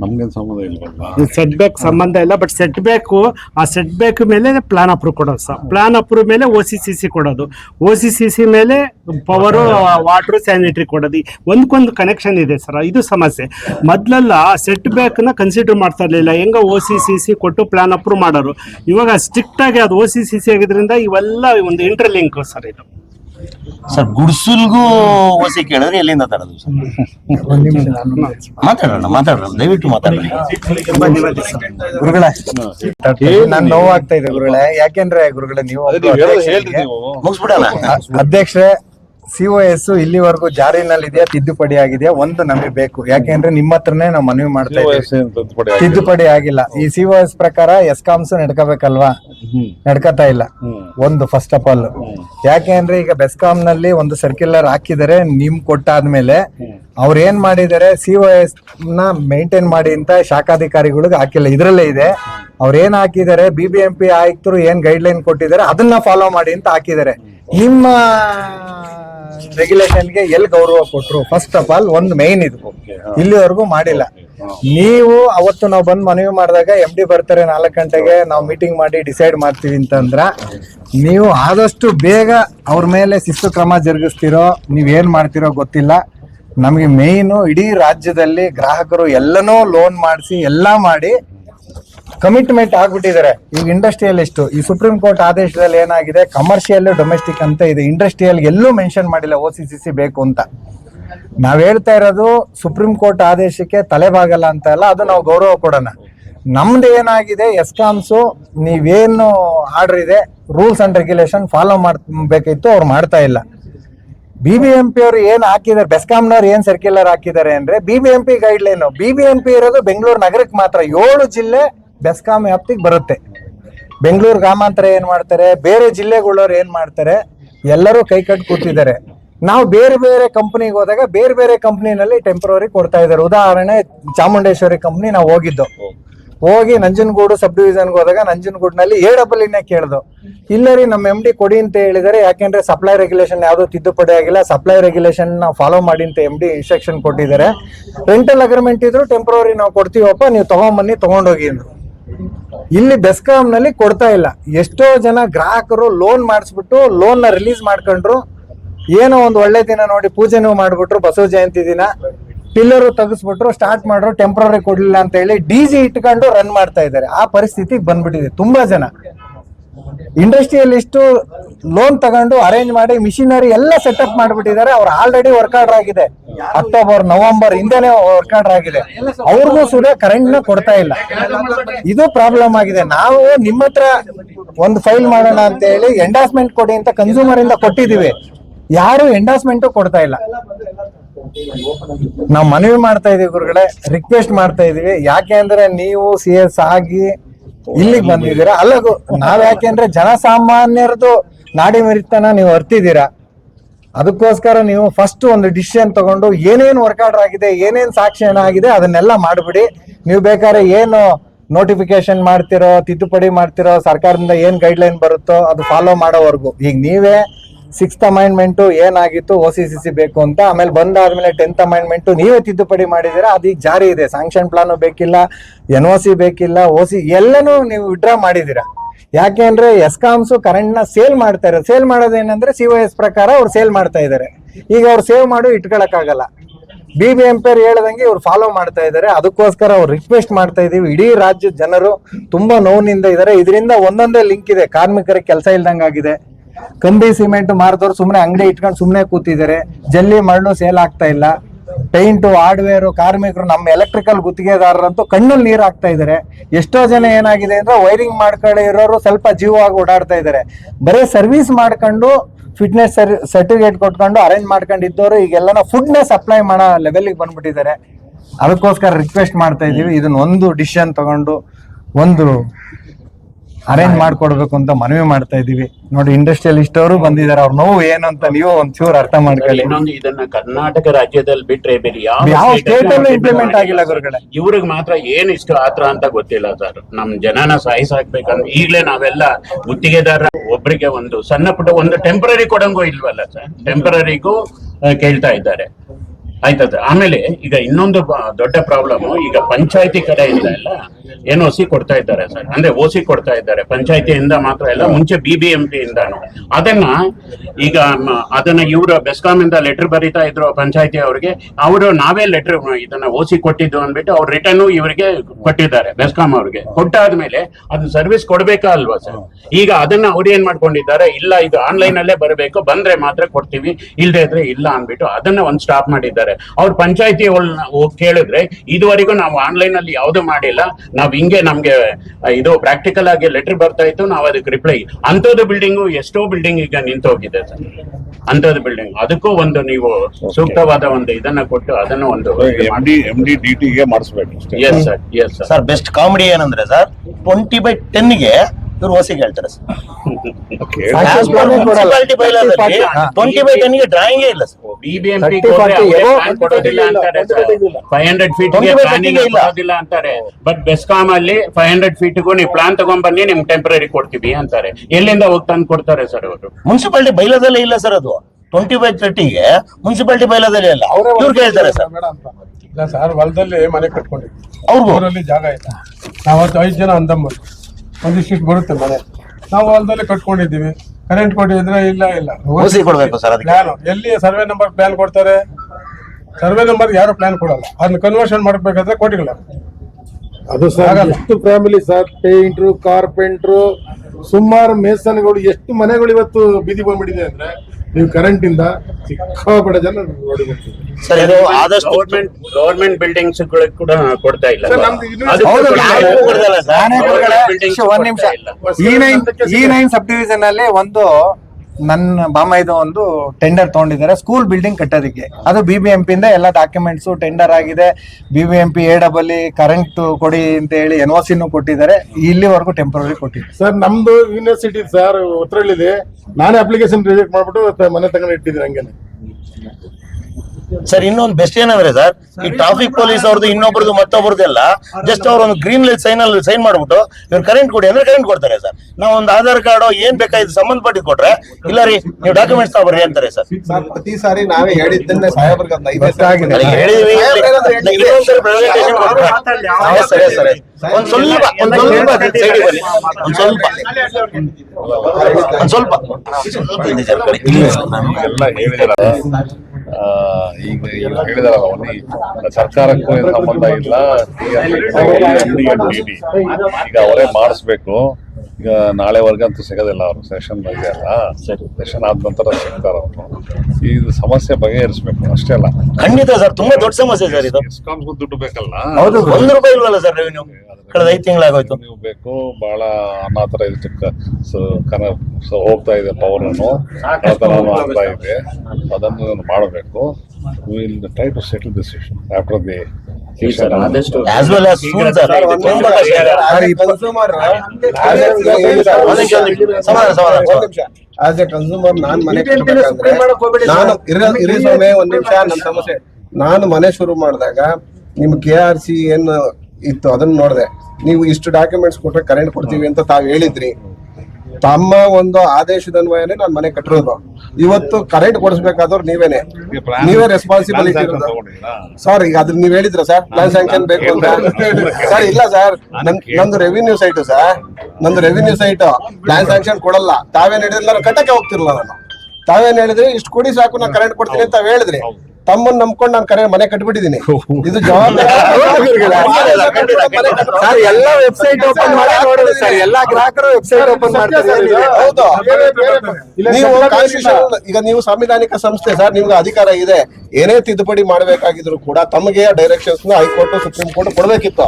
Speaker 2: ನಮ್ಗೇನ್ ಸಂಬಂಧ ಇಲ್ವಲ್ಲ
Speaker 4: ಸೆಟ್ ಬ್ಯಾಕ್ ಸಂಬಂಧ ಇಲ್ಲ ಬಟ್ ಸೆಟ್ ಬ್ಯಾಕ್ ಆ ಸೆಟ್ ಬ್ಯಾಕ್ ಮೇಲೆ ಪ್ಲಾನ್ ಅಪ್ರೂವ್ ಕೊಡೋದು ಸರ್. ಪ್ಲಾನ್ ಅಪ್ರೂವ್ ಮೇಲೆ ಓ ಸಿ ಸಿ ಸಿ ಕೊಡೋದು. ಓ ಸಿ ಸಿ ಸಿ ಮೇಲೆ ಪವರು ವಾಟರ್ ಸ್ಯಾನಿಟರಿ ಕೊಡೋದು. ಒಂದ್ಕೊಂದು ಕನೆಕ್ಷನ್ ಇದೆ ಸರ್, ಇದು ಸಮಸ್ಯೆ. ಮೊದ್ಲೆಲ್ಲ ಸೆಟ್ ಬ್ಯಾಕ್ನ ಕನ್ಸಿಡರ್ ಮಾಡ್ತಾ ಇರಲಿಲ್ಲ. ಹೆಂಗ ಓ ಸಿ ಸಿ ಸಿ ಕೊಟ್ಟು ಪ್ಲಾನ್ ಅಪ್ರೂವ್ ಮಾಡೋರು? ಇವಾಗ ಸ್ಟ್ರಿಕ್ಟ್ ಆಗಿ ಅದು ಓ ಸಿ ಸಿ ಸಿ ಆಗಿದ್ರಿಂದ ಇವೆಲ್ಲ ಒಂದು ಇಂಟರ್ ಲಿಂಕ್ ಸರ್ ಇದು.
Speaker 5: ಸರ್ ಗುಡ್ಸುಲ್ಗೂ ಓಸಿ ಕೇಳಿದ್ರೆ ಎಲ್ಲಿಂದ ತರೋದು ಸರ್? ಮಾತಾಡೋಣ ಮಾತಾಡೋಣ ದಯವಿಟ್ಟು ಮಾತಾಡೋಣ.
Speaker 6: ಗುರುಗಳೇ. ನಾನ್ ನೋವಾಗ್ತಾ ಇದೆ ಗುರುಗಳೇ? ಯಾಕೆಂದ್ರೆ ಗುರುಗಳೇ ನೀವು
Speaker 2: ಅದೇ
Speaker 6: ಒಬ್ರು
Speaker 2: ನೀವು ಹೇಳೋದು
Speaker 6: ಅಧ್ಯಕ್ಷರಿಗೆ-
Speaker 2: ಹೇಳ್ರಿ
Speaker 5: ಮುಗಿಸ್ಬಿಡೋಣ.
Speaker 6: ಅ- ಅಧ್ಯಕ್ಷರೇ ಸಿಒ ಎಸ್ ಇಲ್ಲಿವರೆಗೂ ಜಾರಿನಲ್ಲಿ ಇದೆಯಾ ತಿದ್ದುಪಡಿ ಆಗಿದೆಯಾ ಒಂದು ನಮಗೆ ಬೇಕು ಯಾಕೆಂದ್ರೆ ನಿಮ್ಮ ಹತ್ರನೇ ನಾವು ಮನವಿ ಮಾಡ್ತಾ ಇದ್ದೀವಿ.
Speaker 2: ತಿದ್ದುಪಡಿ ಆಗಿಲ್ಲ.
Speaker 6: ಈ ಸಿ ಸಿಒ ಎಸ್ ಪ್ರಕಾರ ಎಸ್ಕಾಮ್ಸ್ ನಡ್ಕೋಬೇಕಲ್ವಾ? ನಡ್ಕತಾ ಇಲ್ಲ. ಒಂದು ಫಸ್ಟ್ ಆಫ್ ಆಲ್ ಯಾಕೆ ಅಂದ್ರೆ ಈಗ ಬೆಸ್ಕಾಂ ನಲ್ಲಿ ಒಂದು ಸರ್ಕ್ಯುಲರ್ ಹಾಕಿದರೆ ನಿಮ್ ಕೊಟ್ಟಾದ್ಮೇಲೆ ಅವ್ರು ಏನ್ ಮಾಡಿದ್ದಾರೆ ಸಿಒ ಎಸ್ನ ಮೇಂಟೈನ್ ಮಾಡಿ ಅಂತ ಶಾಖಾಧಿಕಾರಿಗಳಿಗೆ ಹಾಕಿಲ್ಲ. ಇದ್ರಲ್ಲೇ ಇದೆ. ಅವ್ರು ಏನ್ ಹಾಕಿದ್ದಾರೆ ಬಿ ಬಿ ಎಂ ಪಿ ಆಯುಕ್ತರು ಏನ್ ಗೈಡ್ ಲೈನ್ ಕೊಟ್ಟಿದ್ದಾರೆ ಅದನ್ನ ಫಾಲೋ ಮಾಡಿ ಅಂತ ಹಾಕಿದ್ದಾರೆ ನಿಮ್ಮ ರೆಗ್ಯುಲೇಷನ್ಗೆ ಎಲ್ಲಿ ಗೌರವ ಕೊಟ್ರು? ಫಸ್ಟ್ ಆಫ್ ಆಲ್ ಒಂದು ಮೇನ್ ಇದು. ಇಲ್ಲಿವರೆಗೂ ಮಾಡಿಲ್ಲ. ನೀವು ಅವತ್ತು ನಾವು ಬಂದು ಮನವಿ ಮಾಡಿದಾಗ ಎಂ ಡಿ ಬರ್ತಾರೆ ನಾಲ್ಕು ಗಂಟೆಗೆ ನಾವು ಮೀಟಿಂಗ್ ಮಾಡಿ ಡಿಸೈಡ್ ಮಾಡ್ತೀವಿ ಅಂತಂದ್ರ ನೀವು ಆದಷ್ಟು ಬೇಗ ಅವ್ರ ಮೇಲೆ ಶಿಸ್ತು ಕ್ರಮ ಜರುಗಿಸ್ತಿರೋ ನೀವು ಏನು ಮಾಡ್ತಿರೋ ಗೊತ್ತಿಲ್ಲ. ನಮಗೆ ಮೇಯ್ನು ಇಡೀ ರಾಜ್ಯದಲ್ಲಿ ಗ್ರಾಹಕರು ಎಲ್ಲನೂ ಲೋನ್ ಮಾಡಿಸಿ, ಎಲ್ಲ ಮಾಡಿ ಕಮಿಟ್ಮೆಂಟ್ ಆಗ್ಬಿಟ್ಟಿದ್ದಾರೆ. ಈಗ ಇಂಡಸ್ಟ್ರಿಯಲ್ ಎಷ್ಟು? ಈ ಸುಪ್ರೀಂ ಕೋರ್ಟ್ ಆದೇಶದಲ್ಲಿ ಏನಾಗಿದೆ? ಕಮರ್ಷಿಯಲ್ ಡೊಮೆಸ್ಟಿಕ್ ಅಂತ ಇದೆ. ಇಂಡಸ್ಟ್ರಿಯಲ್ ಎಲ್ಲೂ ಮೆನ್ಷನ್ ಮಾಡಿಲ್ಲ ಓ ಸಿ ಸಿ ಬೇಕು ಅಂತ. ನಾವ್ ಹೇಳ್ತಾ ಇರೋದು ಸುಪ್ರೀಂ ಕೋರ್ಟ್ ಆದೇಶಕ್ಕೆ ತಲೆಬಾಗಲ್ಲ ಅಂತ ಅಲ್ಲ, ಅದು ನಾವು ಗೌರವ ಕೊಡೋಣ. ನಮ್ದು ಏನಾಗಿದೆ? ಎಸ್ಕಾಮ್ಸು ನೀವೇನು ಆರ್ಡರ್ ಇದೆ ರೂಲ್ಸ್ ಅಂಡ್ ರೆಗ್ಯುಲೇಷನ್ ಫಾಲೋ ಮಾಡ್ಬೇಕಿತ್ತು, ಅವ್ರು ಮಾಡ್ತಾ ಇಲ್ಲ. ಬಿ ಬಿ ಎಂ ಪಿ ಅವರು ಏನ್ ಹಾಕಿದ್ದಾರೆ? ಬೆಸ್ಕಾಂನವ್ರು ಏನ್ ಸರ್ಕ್ಯುಲರ್ ಹಾಕಿದ್ದಾರೆ ಅಂದ್ರೆ B B M P guide B B M P ಇರೋದು ಬೆಂಗಳೂರು ನಗರಕ್ಕೆ ಮಾತ್ರ. ಏಳು ಜಿಲ್ಲೆ ಬೆಸ್ಕಾಂ ವ್ಯಾಪ್ತಿಗೆ ಬರುತ್ತೆ. ಬೆಂಗಳೂರು ಗ್ರಾಮಾಂತರ ಏನ್ ಮಾಡ್ತಾರೆ? ಬೇರೆ ಜಿಲ್ಲೆಗಳವ್ರು ಏನ್ ಮಾಡ್ತಾರೆ? ಎಲ್ಲರೂ ಕೈ ಕಟ್ಟು ಕೂತಿದ್ದಾರೆ. ನಾವು ಬೇರೆ ಬೇರೆ ಕಂಪ್ನಿಗೆ ಹೋದಾಗ ಬೇರೆ ಬೇರೆ ಕಂಪ್ನಿನಲ್ಲಿ ಟೆಂಪ್ರವರಿ ಕೊಡ್ತಾ ಇದ್ದಾರೆ. ಉದಾಹರಣೆ ಚಾಮುಂಡೇಶ್ವರಿ ಕಂಪ್ನಿ ನಾವು ಹೋಗಿದ್ದು. ಹೋಗಿ ನಂಜನಗೂಡು ಸಬ್ ಡಿವಿಷನ್ಗೆ ಹೋದಾಗ ನಂಜನಗೂಡ್ನಲ್ಲಿ ಎ ಡಬಲ್ ಇನ್ನೇ ಕೇಳ್ದು. ಇಲ್ಲ ರೀ, ನಮ್ಮ ಎಂ ಡಿ ಕೊಡಿ ಅಂತ ಹೇಳಿದರೆ, ಯಾಕೆಂದ್ರೆ ಸಪ್ಲೈ ರೆಗ್ಯುಲೇಷನ್ ಯಾವುದು ತಿದ್ದುಪಡಿ ಆಗಿಲ್ಲ. ಸಪ್ಲೈ ರೆಗ್ಯುಲೇಷನ್ ನಾವು ಫಾಲೋ ಮಾಡಿ ಅಂತ ಎಂ ಡಿ ಇನ್ಸ್ಟ್ರಕ್ಷನ್ ಕೊಟ್ಟಿದ್ದಾರೆ. ರೆಂಟಲ್ ಅಗ್ರಿಮೆಂಟ್ ಇದ್ರು ಟೆಂಪ್ರವರಿ ನಾವು ಕೊಡ್ತೀವಪ್ಪ, ನೀವು ತಗೊಂಬನ್ನಿ, ತಗೊಂಡೋಗಿ ಅಂದ್ರು. ಇಲ್ಲಿ ಬೆಸ್ಕಾಂನಲ್ಲಿ ಕೊಡ್ತಾ ಇಲ್ಲ. ಎಷ್ಟೋ ಜನ ಗ್ರಾಹಕರು ಲೋನ್ ಮಾಡಿಸ್ಬಿಟ್ಟು ಲೋನ್ನ ರಿಲೀಸ್ ಮಾಡ್ಕೊಂಡ್ರು. ಏನೋ ಒಂದು ಒಳ್ಳೆ ದಿನ ನೋಡಿ ಪೂಜೆನೂ ಮಾಡಿಬಿಟ್ರು, ಬಸವ ಜಯಂತಿ ದಿನ. ಪಿಲ್ಲರು ತೆಗೆಸ್ಬಿಟ್ರು ಸ್ಟಾರ್ಟ್ ಮಾಡ್ರು ಟೆಂಪ್ರರಿ ಕೊಡ್ಲಿಲ್ಲ ಅಂತ ಹೇಳಿ ಡಿ ಜಿ ಇಟ್ಕೊಂಡು ರನ್ ಮಾಡ್ತಾ ಇದ್ದಾರೆ. ಆ ಪರಿಸ್ಥಿತಿಗೆ ಬಂದ್ಬಿಟ್ಟಿದೆ ತುಂಬಾ ಜನ. ಇಂಡಸ್ಟ್ರಿಯಲ್ಲಿ ಇಷ್ಟು ಲೋನ್ ತಗೊಂಡು ಅರೇಂಜ್ ಮಾಡಿ ಮಿಷಿನರಿ ಎಲ್ಲ ಸೆಟಪ್ ಮಾಡ್ಬಿಟ್ಟಿದ್ದಾರೆ. ಅವ್ರು ಆಲ್ರೆಡಿ ವರ್ಕ್ ಆರ್ಡರ್ ಆಗಿದೆ. ಅಕ್ಟೋಬರ್ ನವೆಂಬರ್ ಹಿಂದೆನೆ ವರ್ಕ್ ಆರ್ಡರ್ ಆಗಿದೆ. ಅವ್ರಿಗೂ ಸುಡ ಕರೆಂಟ್ನ ಕೊಡ್ತಾ ಇಲ್ಲ. ಇದು ಪ್ರಾಬ್ಲಮ್ ಆಗಿದೆ. ನಾವು ನಿಮ್ಮ ಹತ್ರ ಒಂದು ಫೈಲ್ ಮಾಡೋಣ ಅಂತ ಹೇಳಿ ಎಂಡಾಸ್ಮೆಂಟ್ ಕೊಡಿ ಅಂತ ಕನ್ಸ್ಯೂಮರ್ ಇಂದ ಕೊಟ್ಟಿದೀವಿ ಯಾರು ಎಂಡಾಸ್ಮೆಂಟ್ ಕೊಡ್ತಾ ಇಲ್ಲ. ನಾವು ಮನವಿ ಮಾಡ್ತಾ ಇದೀವಿ ಗುರುಗಳೇ ರಿಕ್ವೆಸ್ಟ್ ಮಾಡ್ತಾ ಇದೀವಿ. ಯಾಕೆ ಅಂದ್ರೆ ನೀವು ಸಿ ಎಸ್ ಆಗಿ ಇಲ್ಲಿಗೆ ಬಂದಿದ್ದೀರಾ? ಅಲ್ಲ ನಾವ್ ಯಾಕೆ ಅಂದ್ರೆ ಜನಸಾಮಾನ್ಯರದು ನಾಡಿ ಮರಿತನ ನೀವು ಅರ್ತಿದ್ದೀರಾ? ಅದಕ್ಕೋಸ್ಕರ ನೀವು ಫಸ್ಟ್ ಒಂದು ಡಿಸಿಷನ್ ತಗೊಂಡು ಏನೇನು ವರ್ಕ್ ಆರ್ಡರ್ ಆಗಿದೆ, ಏನೇನು ಸಾಕ್ಷಿ ಏನಾಗಿದೆ ಅದನ್ನೆಲ್ಲ ಮಾಡಿಬಿಡಿ. ನೀವು ಬೇಕಾದ್ರೆ ಏನು ನೋಟಿಫಿಕೇಶನ್ ಮಾಡ್ತಿರೋ, ತಿದ್ದುಪಡಿ ಮಾಡ್ತಿರೋ, ಸರ್ಕಾರದಿಂದ ಏನ್ ಗೈಡ್ಲೈನ್ ಬರುತ್ತೋ ಅದು ಫಾಲೋ ಮಾಡೋವರೆಗೂ. ಈಗ ನೀವೇ ಸಿಕ್ಸ್ತ್ ಅಮೈಂಡ್ಮೆಂಟ್ ಏನಾಗಿತ್ತು? ಒ ಸಿ ಸಿ ಸಿ ಬೇಕು ಅಂತ. ಆಮೇಲೆ ಬಂದಾದ್ಮೇಲೆ ಟೆಂತ್ ಅಮೈಂಡ್ಮೆಂಟ್ ನೀವೇ ತಿದ್ದುಪಡಿ ಮಾಡಿದ್ದೀರಾ? ಅದು ಈಗ ಜಾರಿ ಇದೆ. ಸ್ಯಾಂಕ್ಷನ್ ಪ್ಲಾನ್ ಬೇಕಿಲ್ಲ ಎನ್ ಒ ಸಿ ಬೇಕಿಲ್ಲ ಒ ಸಿ ಎಲ್ಲನೂ ನೀವು ವಿಡ್ರಾ ಮಾಡಿದ್ದೀರಾ? ಯಾಕೆ ಅಂದ್ರೆ ಎಸ್ಕಾಮ್ಸ್ ಕರೆಂಟ್ನ ಸೇಲ್ ಮಾಡ್ತಾ ಇರೋದು. ಸೇಲ್ ಮಾಡೋದೇನಂದ್ರೆ ಸಿ ಒ ಎಸ್ ಪ್ರಕಾರ ಅವ್ರು ಸೇಲ್ ಮಾಡ್ತಾ ಇದ್ದಾರೆ. ಈಗ ಅವ್ರು ಸೇವ್ ಮಾಡಿ ಇಟ್ಕೊಳಕ್ಕಾಗಲ್ಲ. ಬಿ ಬಿ ಎಂ ಪಿ ಹೇಳ್ದಂಗೆ ಇವ್ರು ಫಾಲೋ ಮಾಡ್ತಾ ಇದ್ದಾರೆ. ಅದಕ್ಕೋಸ್ಕರ ಅವ್ರು ರಿಕ್ವೆಸ್ಟ್ ಮಾಡ್ತಾ ಇದೀವಿ ಇಡೀ ರಾಜ್ಯದ ಜನರು ತುಂಬಾ ನೋವಿನಿಂದ ಇದ್ದಾರೆ. ಇದರಿಂದ ಒಂದೊಂದೇ ಲಿಂಕ್ ಇದೆ. ಕಾರ್ಮಿಕರಿಗೆ ಕೆಲಸ ಇಲ್ದಂಗೆ ಆಗಿದೆ ಕಂಬಿ ಸಿಮೆಂಟ್ ಮಾರಿದವ್ರು ಸುಮ್ಮನೆ ಅಂಗಡಿ ಇಟ್ಕೊಂಡು ಸುಮ್ಮನೆ ಕೂತಿದ್ದಾರೆ. ಜಲ್ಲಿ ಮರಳು ಸೇಲ್ ಆಗ್ತಾ ಇಲ್ಲ. ಪೇಂಟು ಹಾರ್ಡ್ವೇರು, ಕಾರ್ಮಿಕರು ನಮ್ಮ ಎಲೆಕ್ಟ್ರಿಕಲ್ ಗುತ್ತಿಗೆದಾರರಂತೂ ಕಣ್ಣಲ್ಲಿ ನೀರು ಹಾಕ್ತಾ ಇದ್ದಾರೆ. ಎಷ್ಟೋ ಜನ ಏನಾಗಿದೆ ಅಂದ್ರೆ ವೈರಿಂಗ್ ಮಾಡ್ಕೊಳ್ಳಿ ಇರೋರು ಸ್ವಲ್ಪ ಜೀವವಾಗಿ ಓಡಾಡ್ತಾ ಇದ್ದಾರೆ. ಬರೀ ಸರ್ವಿಸ್ ಮಾಡ್ಕೊಂಡು ಫಿಟ್ನೆಸ್ ಸರ್ಟಿಫಿಕೇಟ್ ಕೊಟ್ಕೊಂಡು ಅರೇಂಜ್ ಮಾಡ್ಕೊಂಡಿದ್ದವರು ಈಗೆಲ್ಲನ ಫುಡ್ನ ಸಪ್ಲೈ ಮಾಡೋ ಲೆವೆಲ್ಗೆ ಬಂದ್ಬಿಟ್ಟಿದ್ದಾರೆ. ಅದಕ್ಕೋಸ್ಕರ ರಿಕ್ವೆಸ್ಟ್ ಮಾಡ್ತಾ ಇದೀವಿ. ಇದನ್ನ ಒಂದು ಡಿಸಿಷನ್ ತಗೊಂಡು ಒಂದು ಅರೇಂಜ್ ಮಾಡ್ಕೊಡ್ಬೇಕು ಅಂತ ಮನವಿ ಮಾಡ್ತಾ ಇದೀವಿ. ನೋಡಿ ಇಂಡಸ್ಟ್ರಿಯಲಿಸ್ಟ್ ಅವರು ಬಂದಿದ್ದಾರೆ. ಅವ್ರ ನೋವು ಏನು ಅಂತ ನೀವು ಒಂಚೂರು ಅರ್ಥ ಮಾಡ್ಕೊಳ್ಳಿ.
Speaker 3: ಇನ್ನೊಂದು ಇದನ್ನ ಕರ್ನಾಟಕ ರಾಜ್ಯದಲ್ಲಿ ಬಿಟ್ರೆ ಬೇರೆ ಯಾವ ಸ್ಟೇಟ್
Speaker 6: ಇಂಪ್ಲಿಮೆಂಟ್ ಅಲ್ಲೂ
Speaker 3: ಅಲ್ಲೂ
Speaker 6: ಆಗಿಲ್ಲ ಗುರುಗಳೇ.
Speaker 3: ಇವ್ರಿಗೆ ಮಾತ್ರ ಏನ್ ಇಷ್ಟು ಆತ್ರ ಅಂತ ಗೊತ್ತಿಲ್ಲ ಸರ್. ನಮ್ ಜನನ ಸಾಯಿಸಾಕ್ಬೇಕಂದ್ರೆ ಈಗಲೇ ನಾವೆಲ್ಲ ಗುತ್ತಿಗೆದಾರ ಒಬ್ರಿಗೆ ಒಂದು ಸಣ್ಣ ಪುಟ್ಟ ಒಂದು ಟೆಂಪರರಿ ಕೊಡಂಗೋ ಇಲ್ವಲ್ಲ ಸರ್. ಟೆಂಪರರಿಗೂ ಕೇಳ್ತಾ ಇದ್ದಾರೆ. ಆಯ್ತದ ಆಮೇಲೆ ಈಗ ಇನ್ನೊಂದು ದೊಡ್ಡ ಪ್ರಾಬ್ಲಮ್ ಈಗ ಪಂಚಾಯತಿ ಕಡೆಯಿಂದ ಎಲ್ಲ ಏನ್ ಸಿ ಕೊಡ್ತಾ ಇದ್ದಾರೆ ಸರ್. ಅಂದ್ರೆ ಓಸಿ ಕೊಡ್ತಾ ಇದ್ದಾರೆ. ಪಂಚಾಯತಿಯಿಂದ ಮಾತ್ರ ಎಲ್ಲ ಮುಂಚೆ ಬಿ ಬಿ ಎಂ ಪಿ ಅದನ್ನ ಈಗ ಅದನ್ನ ಇವರು ಬೆಸ್ಕಾಮ್ ಇಂದ ಲೆಟರ್ ಬರೀತಾ ಇದ್ರು ಪಂಚಾಯತಿ ಅವರಿಗೆ. ಅವರು ನಾವೇ ಲೆಟರ್ ಇದನ್ನ ಓಸಿ ಕೊಟ್ಟಿದ್ದು ಅಂದ್ಬಿಟ್ಟು ಅವ್ರು ರಿಟರ್ನ್ ಇವರಿಗೆ ಕೊಟ್ಟಿದ್ದಾರೆ ಬೆಸ್ಕಾಮ್ ಅವ್ರಿಗೆ. ಕೊಟ್ಟಾದ್ಮೇಲೆ ಅದನ್ನ ಸರ್ವಿಸ್ ಕೊಡ್ಬೇಕಾ ಅಲ್ವಾ ಸರ್? ಈಗ ಅದನ್ನ ಅವ್ರು ಏನ್ ಮಾಡ್ಕೊಂಡಿದ್ದಾರೆ, ಇಲ್ಲ ಇದು ಆನ್ಲೈನ್ ಅಲ್ಲೇ ಬರಬೇಕು, ಬಂದ್ರೆ ಮಾತ್ರ ಕೊಡ್ತೀವಿ ಇಲ್ಲದೆ ಇದ್ರೆ ಇಲ್ಲ ಅಂದ್ಬಿಟ್ಟು ಅದನ್ನ ಒಂದ್ ಸ್ಟಾಪ್ ಮಾಡಿದ್ದಾರೆ. ಅವ್ರ ಪಂಚಾಯತಿ ಕೇಳಿದ್ರೆ ಇದುವರೆಗೂ ನಾವು ಆನ್ಲೈನ್ ಅಲ್ಲಿ ಯಾವ್ದು ಮಾಡಿಲ್ಲ. ನಾವ್ ಹಿಂಗೆ ನಮ್ಗೆ ಇದು ಪ್ರಾಕ್ಟಿಕಲ್ ಆಗಿ ಲೆಟರ್ ಬರ್ತಾ ಇತ್ತು ನಾವು ಅದಕ್ಕೆ ರಿಪ್ಲೈ ಅಂಥದ್ದು ಬಿಲ್ಡಿಂಗು ಎಷ್ಟೋ ಬಿಲ್ಡಿಂಗ್ ಈಗ ನಿಂತೋಗಿದೆ ಸರ್. ಅಂಥದ್ದು ಬಿಲ್ಡಿಂಗ್ ಅದಕ್ಕೂ ಒಂದು ನೀವು ಸೂಕ್ತವಾದ ಒಂದು ಇದನ್ನ ಕೊಟ್ಟು ಅದನ್ನು ಒಂದು
Speaker 2: ಮಾಡಿಸ್ಬೇಕು
Speaker 3: yes sir yes sir
Speaker 5: sir best comedy ಏನಂದ್ರೆ ಸರ್ ಟ್ವೆಂಟಿ ಬೈ ಟೆನ್ಗೆ ಇವ್ರು ಓಸಿಗೆ ಹೇಳ್ತಾರೆ ಮುನ್ಸಿಪಾಲಿಟಿ ಬೈಲಾದಲ್ಲಿ. ಟ್ವೆಂಟಿ ಬೈ ಟೆನ್ಗೆ ಡ್ರಾಯಿಂಗೇ ಇಲ್ಲ ಸರ್.
Speaker 3: ಬಿಬಿಎಂಪಿ
Speaker 6: 30, 40 ಏನೋ
Speaker 3: ಕೊಡೋದಿಲ್ಲ ಅಂತಾರೆ ಫೈವ್ ಹಂಡ್ರೆಡ್ ಫೀಟ್
Speaker 5: 25
Speaker 3: ಪ್ಲಾನಿಂಗ್
Speaker 5: ಇಲ್ಲ.
Speaker 3: ಕೊಡೋದಿಲ್ಲ ಅಂತಾರೆ. ಬಟ್ ಬೆಸ್ಕಾಮ್ ಅಲ್ಲಿ ಫೈವ್ ಹಂಡ್ರೆಡ್ ಫೀಟ್ಗೂ ನೀವು ಪ್ಲಾನ್ ತಗೊಂಡ್ಬನ್ನಿ ನಿಮ್ ಟೆಂಪರರಿ ಕೊಡ್ತೀವಿ ಅಂತಾರೆ. ಎಲ್ಲಿಂದ ಹೋಗಿ ತಂದು ಕೊಡ್ತಾರೆ ಸರ್ ಅವರು?
Speaker 5: ಮುನ್ಸಿಪಾಲಿಟಿ ಬೈಲಾದಲ್ಲೇ ಇಲ್ಲ ಸರ್ ಅದು. ಟ್ವೆಂಟಿ ಬೈ ತರ್ಟಿಗೆ ಮುನ್ಸಿಪಾಲಿಟಿ ಬೈಲಾದಲ್ಲಿ ಇಲ್ಲ. ಇವ್ರು ಹೇಳ್ತಾರೆ ಸರ್.
Speaker 7: ಇಲ್ಲ ಸರ್ ಹೊಲದಲ್ಲಿ ಮನೆ ಕಟ್ಕೊಂಡಿದ್ವಿ.
Speaker 5: ಅವ್ರಿಗೂ?
Speaker 7: ಊರಲ್ಲಿ ಜಾಗ ಆಯ್ತಾ ನಾವತ್ತು ಐದು ಜನ ಅಂದಮ್ಮರು ಒಂದಿಷ್ಟು ಬರುತ್ತೆ ಮನೆ. ನಾವು ಹೊಲದಲ್ಲಿ ಕಟ್ಕೊಂಡಿದ್ದೀವಿ. ಕರೆಂಟ್ ಕೊಟ್ಟಿದ್ರೆ ಇಲ್ಲ ಇಲ್ಲ.
Speaker 5: ಓಸಿ ಕೊಡ್ಬೇಕು ಸರ್ ಅದಕ್ಕೆ.
Speaker 7: ಪ್ಲಾನ್ ಎಲ್ಲಿ ಸರ್ವೆ ನಂಬರ್ ಪ್ಲಾನ್ ಕೊಡ್ತಾರೆ? ಸರ್ವೆ ನಂಬರ್ ಯಾರು ಪ್ಲಾನ್ ಕೊಡಲ್ಲ. ಅದನ್ನ ಕನ್ವರ್ಷನ್ ಮಾಡ್ಬೇಕಾದ್ರೆ ಕೋಟಿಗಳ
Speaker 8: ಅದು ಸರ್ ಎಷ್ಟು ಫ್ಯಾಮಿಲಿ ಸರ್ ಪೇಂಟ್ರು ಕಾರ್ಪೆಂಟ್ರು ಸುಮಾರು ಮೇಸನ್ಗಳು ಎಷ್ಟು ಮನೆಗಳು ಇವತ್ತು ಬೀದಿ ಬಂದ್ಬಿಟ್ಟಿದೆ ಅಂದ್ರೆ ನೀವು ಕರೆಂಟ್ ಇಂದ ಸಿಕ್ಕಾಪಟ್ಟೆ ಜನ ಗವರ್ಮೆಂಟ್
Speaker 5: ಸರ್ ಇದು ಆದಷ್ಟು
Speaker 3: ಗೌರ್ಮೆಂಟ್ ಗೌರ್ಮೆಂಟ್ ಬಿಲ್ಡಿಂಗ್ಸ್ ಕೂಡ ಕೊಡ್ತಾ ಇಲ್ಲ.
Speaker 6: ಒಂದ್ ನಿಮಿಷ. ಈ ನೈನ್ ಸಬ್ ಡಿವಿಷನ್ ಅಲ್ಲಿ ಒಂದು ನನ್ನ ಬಾಮೈದು ಒಂದು ಟೆಂಡರ್ ತಗೊಂಡಿದ್ದಾರೆ. ಸ್ಕೂಲ್ ಬಿಲ್ಡಿಂಗ್ ಕಟ್ಟೋದಕ್ಕೆ. ಅದು ಬಿ ಬಿ ಎಂ ಇಂದ ಎಲ್ಲ ಡಾಕ್ಯುಮೆಂಟ್ಸ್ ಟೆಂಡರ್ ಆಗಿದೆ. B B M P A double current ಕೊಡಿ ಅಂತ ಹೇಳಿ ಎನ್ ಒ ಸಿನೂ ಕೊಟ್ಟಿದ್ದಾರೆ. ಇಲ್ಲಿವರೆಗೂ ಟೆಂಪರರಿ ಕೊಟ್ಟಿದ್ದಾರೆ
Speaker 8: ಸರ್ ನಮ್ದು ಯೂನಿವರ್ಸಿಟಿ ಸರ್ ಉತ್ತರಳ್ಳಿದೆ ನಾನೇ ಅಪ್ಲಿಕೇಶನ್ ರಿಜೆಕ್ಟ್ ಮಾಡ್ಬಿಟ್ಟು ಮನೆ ತಗೊಂಡು ಇಟ್ಟಿದ್ದೀನಿ ಹಂಗೇನೆ.
Speaker 5: ಸರ್ ಇನ್ನೊಂದು ಬೆಸ್ಟ್ ಏನಂದ್ರೆ ಸರ್ ಈ ಟ್ರಾಫಿಕ್ ಪೊಲೀಸ್ ಅವ್ರದ್ದು ಇನ್ನೊಬ್ರದ್ದು ಮತ್ತೊಬ್ರದ್ದೆಲ್ಲ ಜಸ್ಟ್ ಅವ್ರ ಒಂದು ಗ್ರೀನ್ ಲೈಟ್ ಸೈನ್ ಅಲ್ಲಿ ಸೈನ್ ಮಾಡ್ಬಿಟ್ಟು ಇವ್ರು ಕರೆಂಟ್ ಕೊಡಿ ಅಂದ್ರೆ ಕರೆಂಟ್ ಕೊಡ್ತಾರೆ ಸರ್ ನಾವು ಒಂದು ಆಧಾರ್ ಕಾರ್ಡ್ ಏನ್ ಬೇಕಾಯ್ತು ಸಂಬಂಧಪಟ್ಟಿದ್ ಕೊಟ್ರೆ ಇಲ್ಲ ರೀ ನೀವು ಡಾಕ್ಯುಮೆಂಟ್ಸ್ ತಗೊಬರ್ರಿ ಅಂತಾರೆ ಸರ್
Speaker 9: ಪ್ರತಿ ಸಾರಿ ನಾವೇ ಹೇಳಿದ್ದನ್ನೇ ಸರಿ
Speaker 5: ಒಂದ್ ಸ್ವಲ್ಪ ಒಂದ್ ಸ್ವಲ್ಪ ಒಂದ್ ಸ್ವಲ್ಪ. ಒಂದ್ ಸ್ವಲ್ಪ.
Speaker 2: ಎಲ್ಲ ಈಗ ಹೇಳಿದಾರಲ್ಲ ಒನ್ಲಿ ಸರ್ಕಾರಕ್ಕೂ ಸಂಬಂಧ ಇಲ್ಲ. ಈಗ ಅವರೇ ಮಾಡಿಸ್ಬೇಕು ಈಗ ನಾಳೆವರೆಗಂತೂ ಸಿಗೋದಿಲ್ಲ ಅವರು. ಸೆಷನ್ ಬಗ್ಗೆ ಅಲ್ಲ. ಸೆಷನ್ ಆದ ನಂತರ ಸಿಗ್ತಾರ ಅವರು. ಇದು ಸಮಸ್ಯೆ ಬಗೆಹರಿಸಬೇಕು. ಅಷ್ಟೇ ಅಲ್ಲ.
Speaker 5: ಖಂಡಿತ ಸರ್ ತುಂಬಾ ದೊಡ್ಡ ಸಮಸ್ಯೆ ಸರ್ ಇದು.
Speaker 2: ದುಡ್ಡು ಬೇಕಲ್ಲ?
Speaker 6: ಹೌದು
Speaker 5: ಒಂದ್ ರೂಪಾಯಿ ಇಲ್ವಲ್ಲ ಸರ್ ರೆವಿನ್ಯೂ ಕಳೆದ ಐದು ತಿಂಗಳಾಗೋಯ್ತು.
Speaker 2: ನೀವು ಬೇಕು ಬಹಳ ಅನಾಥರ ಇದಕ್ಕೆ ಸ- ಕನ ಸ- ಹೋಗ್ತಾ ಇದೆ ಪವರ್ ಅನ್ನು. ಆಗ್ತಾ ಇದೆ. ಅದನ್ನು ಮಾಡಬೇಕು. Will try to settle this issue after the
Speaker 3: ಈ ಸರ್ ಆದಷ್ಟು
Speaker 5: as well as soon sir ತುಂಬಾ ಕಷ್ಟ ಇದೆ.
Speaker 6: ಸರ್, ಇಪ್ಪ-
Speaker 9: ಕನ್ಸೂಮರ್
Speaker 5: ಒಂದ್ ನಿಮಿಷ, ಒಂದ್ ನಿಮಿಷ. ಸಮಾಧಾನ ಸಮಾಧಾನ ಸಮಾಧಾನ.
Speaker 9: ಆಸ್ ಎ ಕನ್ಸೂಮರ್ ನಾನ್ ಮನೆ ಕಟ್ಟಬೇಕಂದ್ರೆ ನಾನು ಇರ ಇರಿ ಸ್ವಾಮಿ ಒಂದ್ ನಿಮಿಷ ನನ್ನ ಸಮಸ್ಯೆ. ನಾನು ಮನೆ ಶುರು ಮಾಡಿದಾಗ ನಿಮ್ ಕೆ ಆರ್ ಸಿ ಏನ್ ಇತ್ತು ಅದನ್ನ ನೋಡಿದೆ. ನೀವು ಇಷ್ಟು ಡಾಕ್ಯುಮೆಂಟ್ಸ್ ಕೊಟ್ರೆ ಕರೆಂಟ್ ಕೊಡ್ತೀವಿ ಅಂತ ತಾವ್ ಹೇಳಿದ್ರಿ. ತಮ್ಮ ಒಂದು ಆದೇಶದ ಅನ್ವಯನೇ ನಾನು ಮನೆ ಕಟ್ಟಿರೋದು. ಇವತ್ತು ಕರೆಂಟ್ ಕೊಡಿಸ್ಬೇಕಾದವ್ರು ನೀವೇನೆ. ನೀವೇ ರೆಸ್ಪಾನ್ಸಿಬಿಲಿಟಿ ಸರ್ ಈಗ ಅದ್ರ ನೀವ್ ಹೇಳಿದ್ರ ಸರ್ ಪ್ಲಾನ್ ಸ್ಯಾಂಕ್ಷನ್ ಬೇಕು ಅಂತ? ಸರ್ ಇಲ್ಲ ಸರ್ ನಂದು ರೆವಿನ್ಯೂ ಸೈಟ್ ಸರ್ ನಂದು ರೆವಿನ್ಯೂ ಸೈಟ್ ಪ್ಲಾನ್ ಸ್ಯಾಂಕ್ಷನ್ ಕೊಡಲ್ಲ. ತಾವೇನ್ ಹೇಳಿದ್ರೆ ನಾನು ಕಟ್ಟಕ್ಕೆ ಹೋಗ್ತಿರಲ್ಲ ನಾನು. ತಾವೇನ್ ಹೇಳಿದ್ರೆ? ಇಷ್ಟು ಕೊಡಿ ಸಾಕು ನಾನು ಕರೆಂಟ್ ಕೊಡ್ತೀನಿ ಅಂತ ಹೇಳಿದ್ರಿ. ತಮ್ಮನ್ನ ನಂಬ್ಕೊಂಡು ನಾನು ಕರೆ ಮನೆ ಕಟ್ಬಿಟ್ಟಿದ್ದೀನಿ. ಇದು ಜವಾಬ್ದಾರಿ.
Speaker 6: ಸರ್ ಎಲ್ಲ ವೆಬ್ಸೈಟ್ ಓಪನ್ ಮಾಡಿ ನೋಡಿದ್ರು ಸರ್ ಎಲ್ಲಾ ಗ್ರಾಹಕರು ವೆಬ್ಸೈಟ್ ಓಪನ್ ಮಾಡ್ತಾರೆ
Speaker 9: ಈಗ ನೀವು ಸಾಂವಿಧಾನಿಕ ಸಂಸ್ಥೆ ಸರ್ ನಿಮ್ಗೆ ಅಧಿಕಾರ ಇದೆ. ಏನೇ ತಿದ್ದುಪಡಿ ಮಾಡ್ಬೇಕಾಗಿದ್ರು ಕೂಡ ತಮಗೆ directions high court supreme court ಕೊಡ್ಬೇಕಿತ್ತು.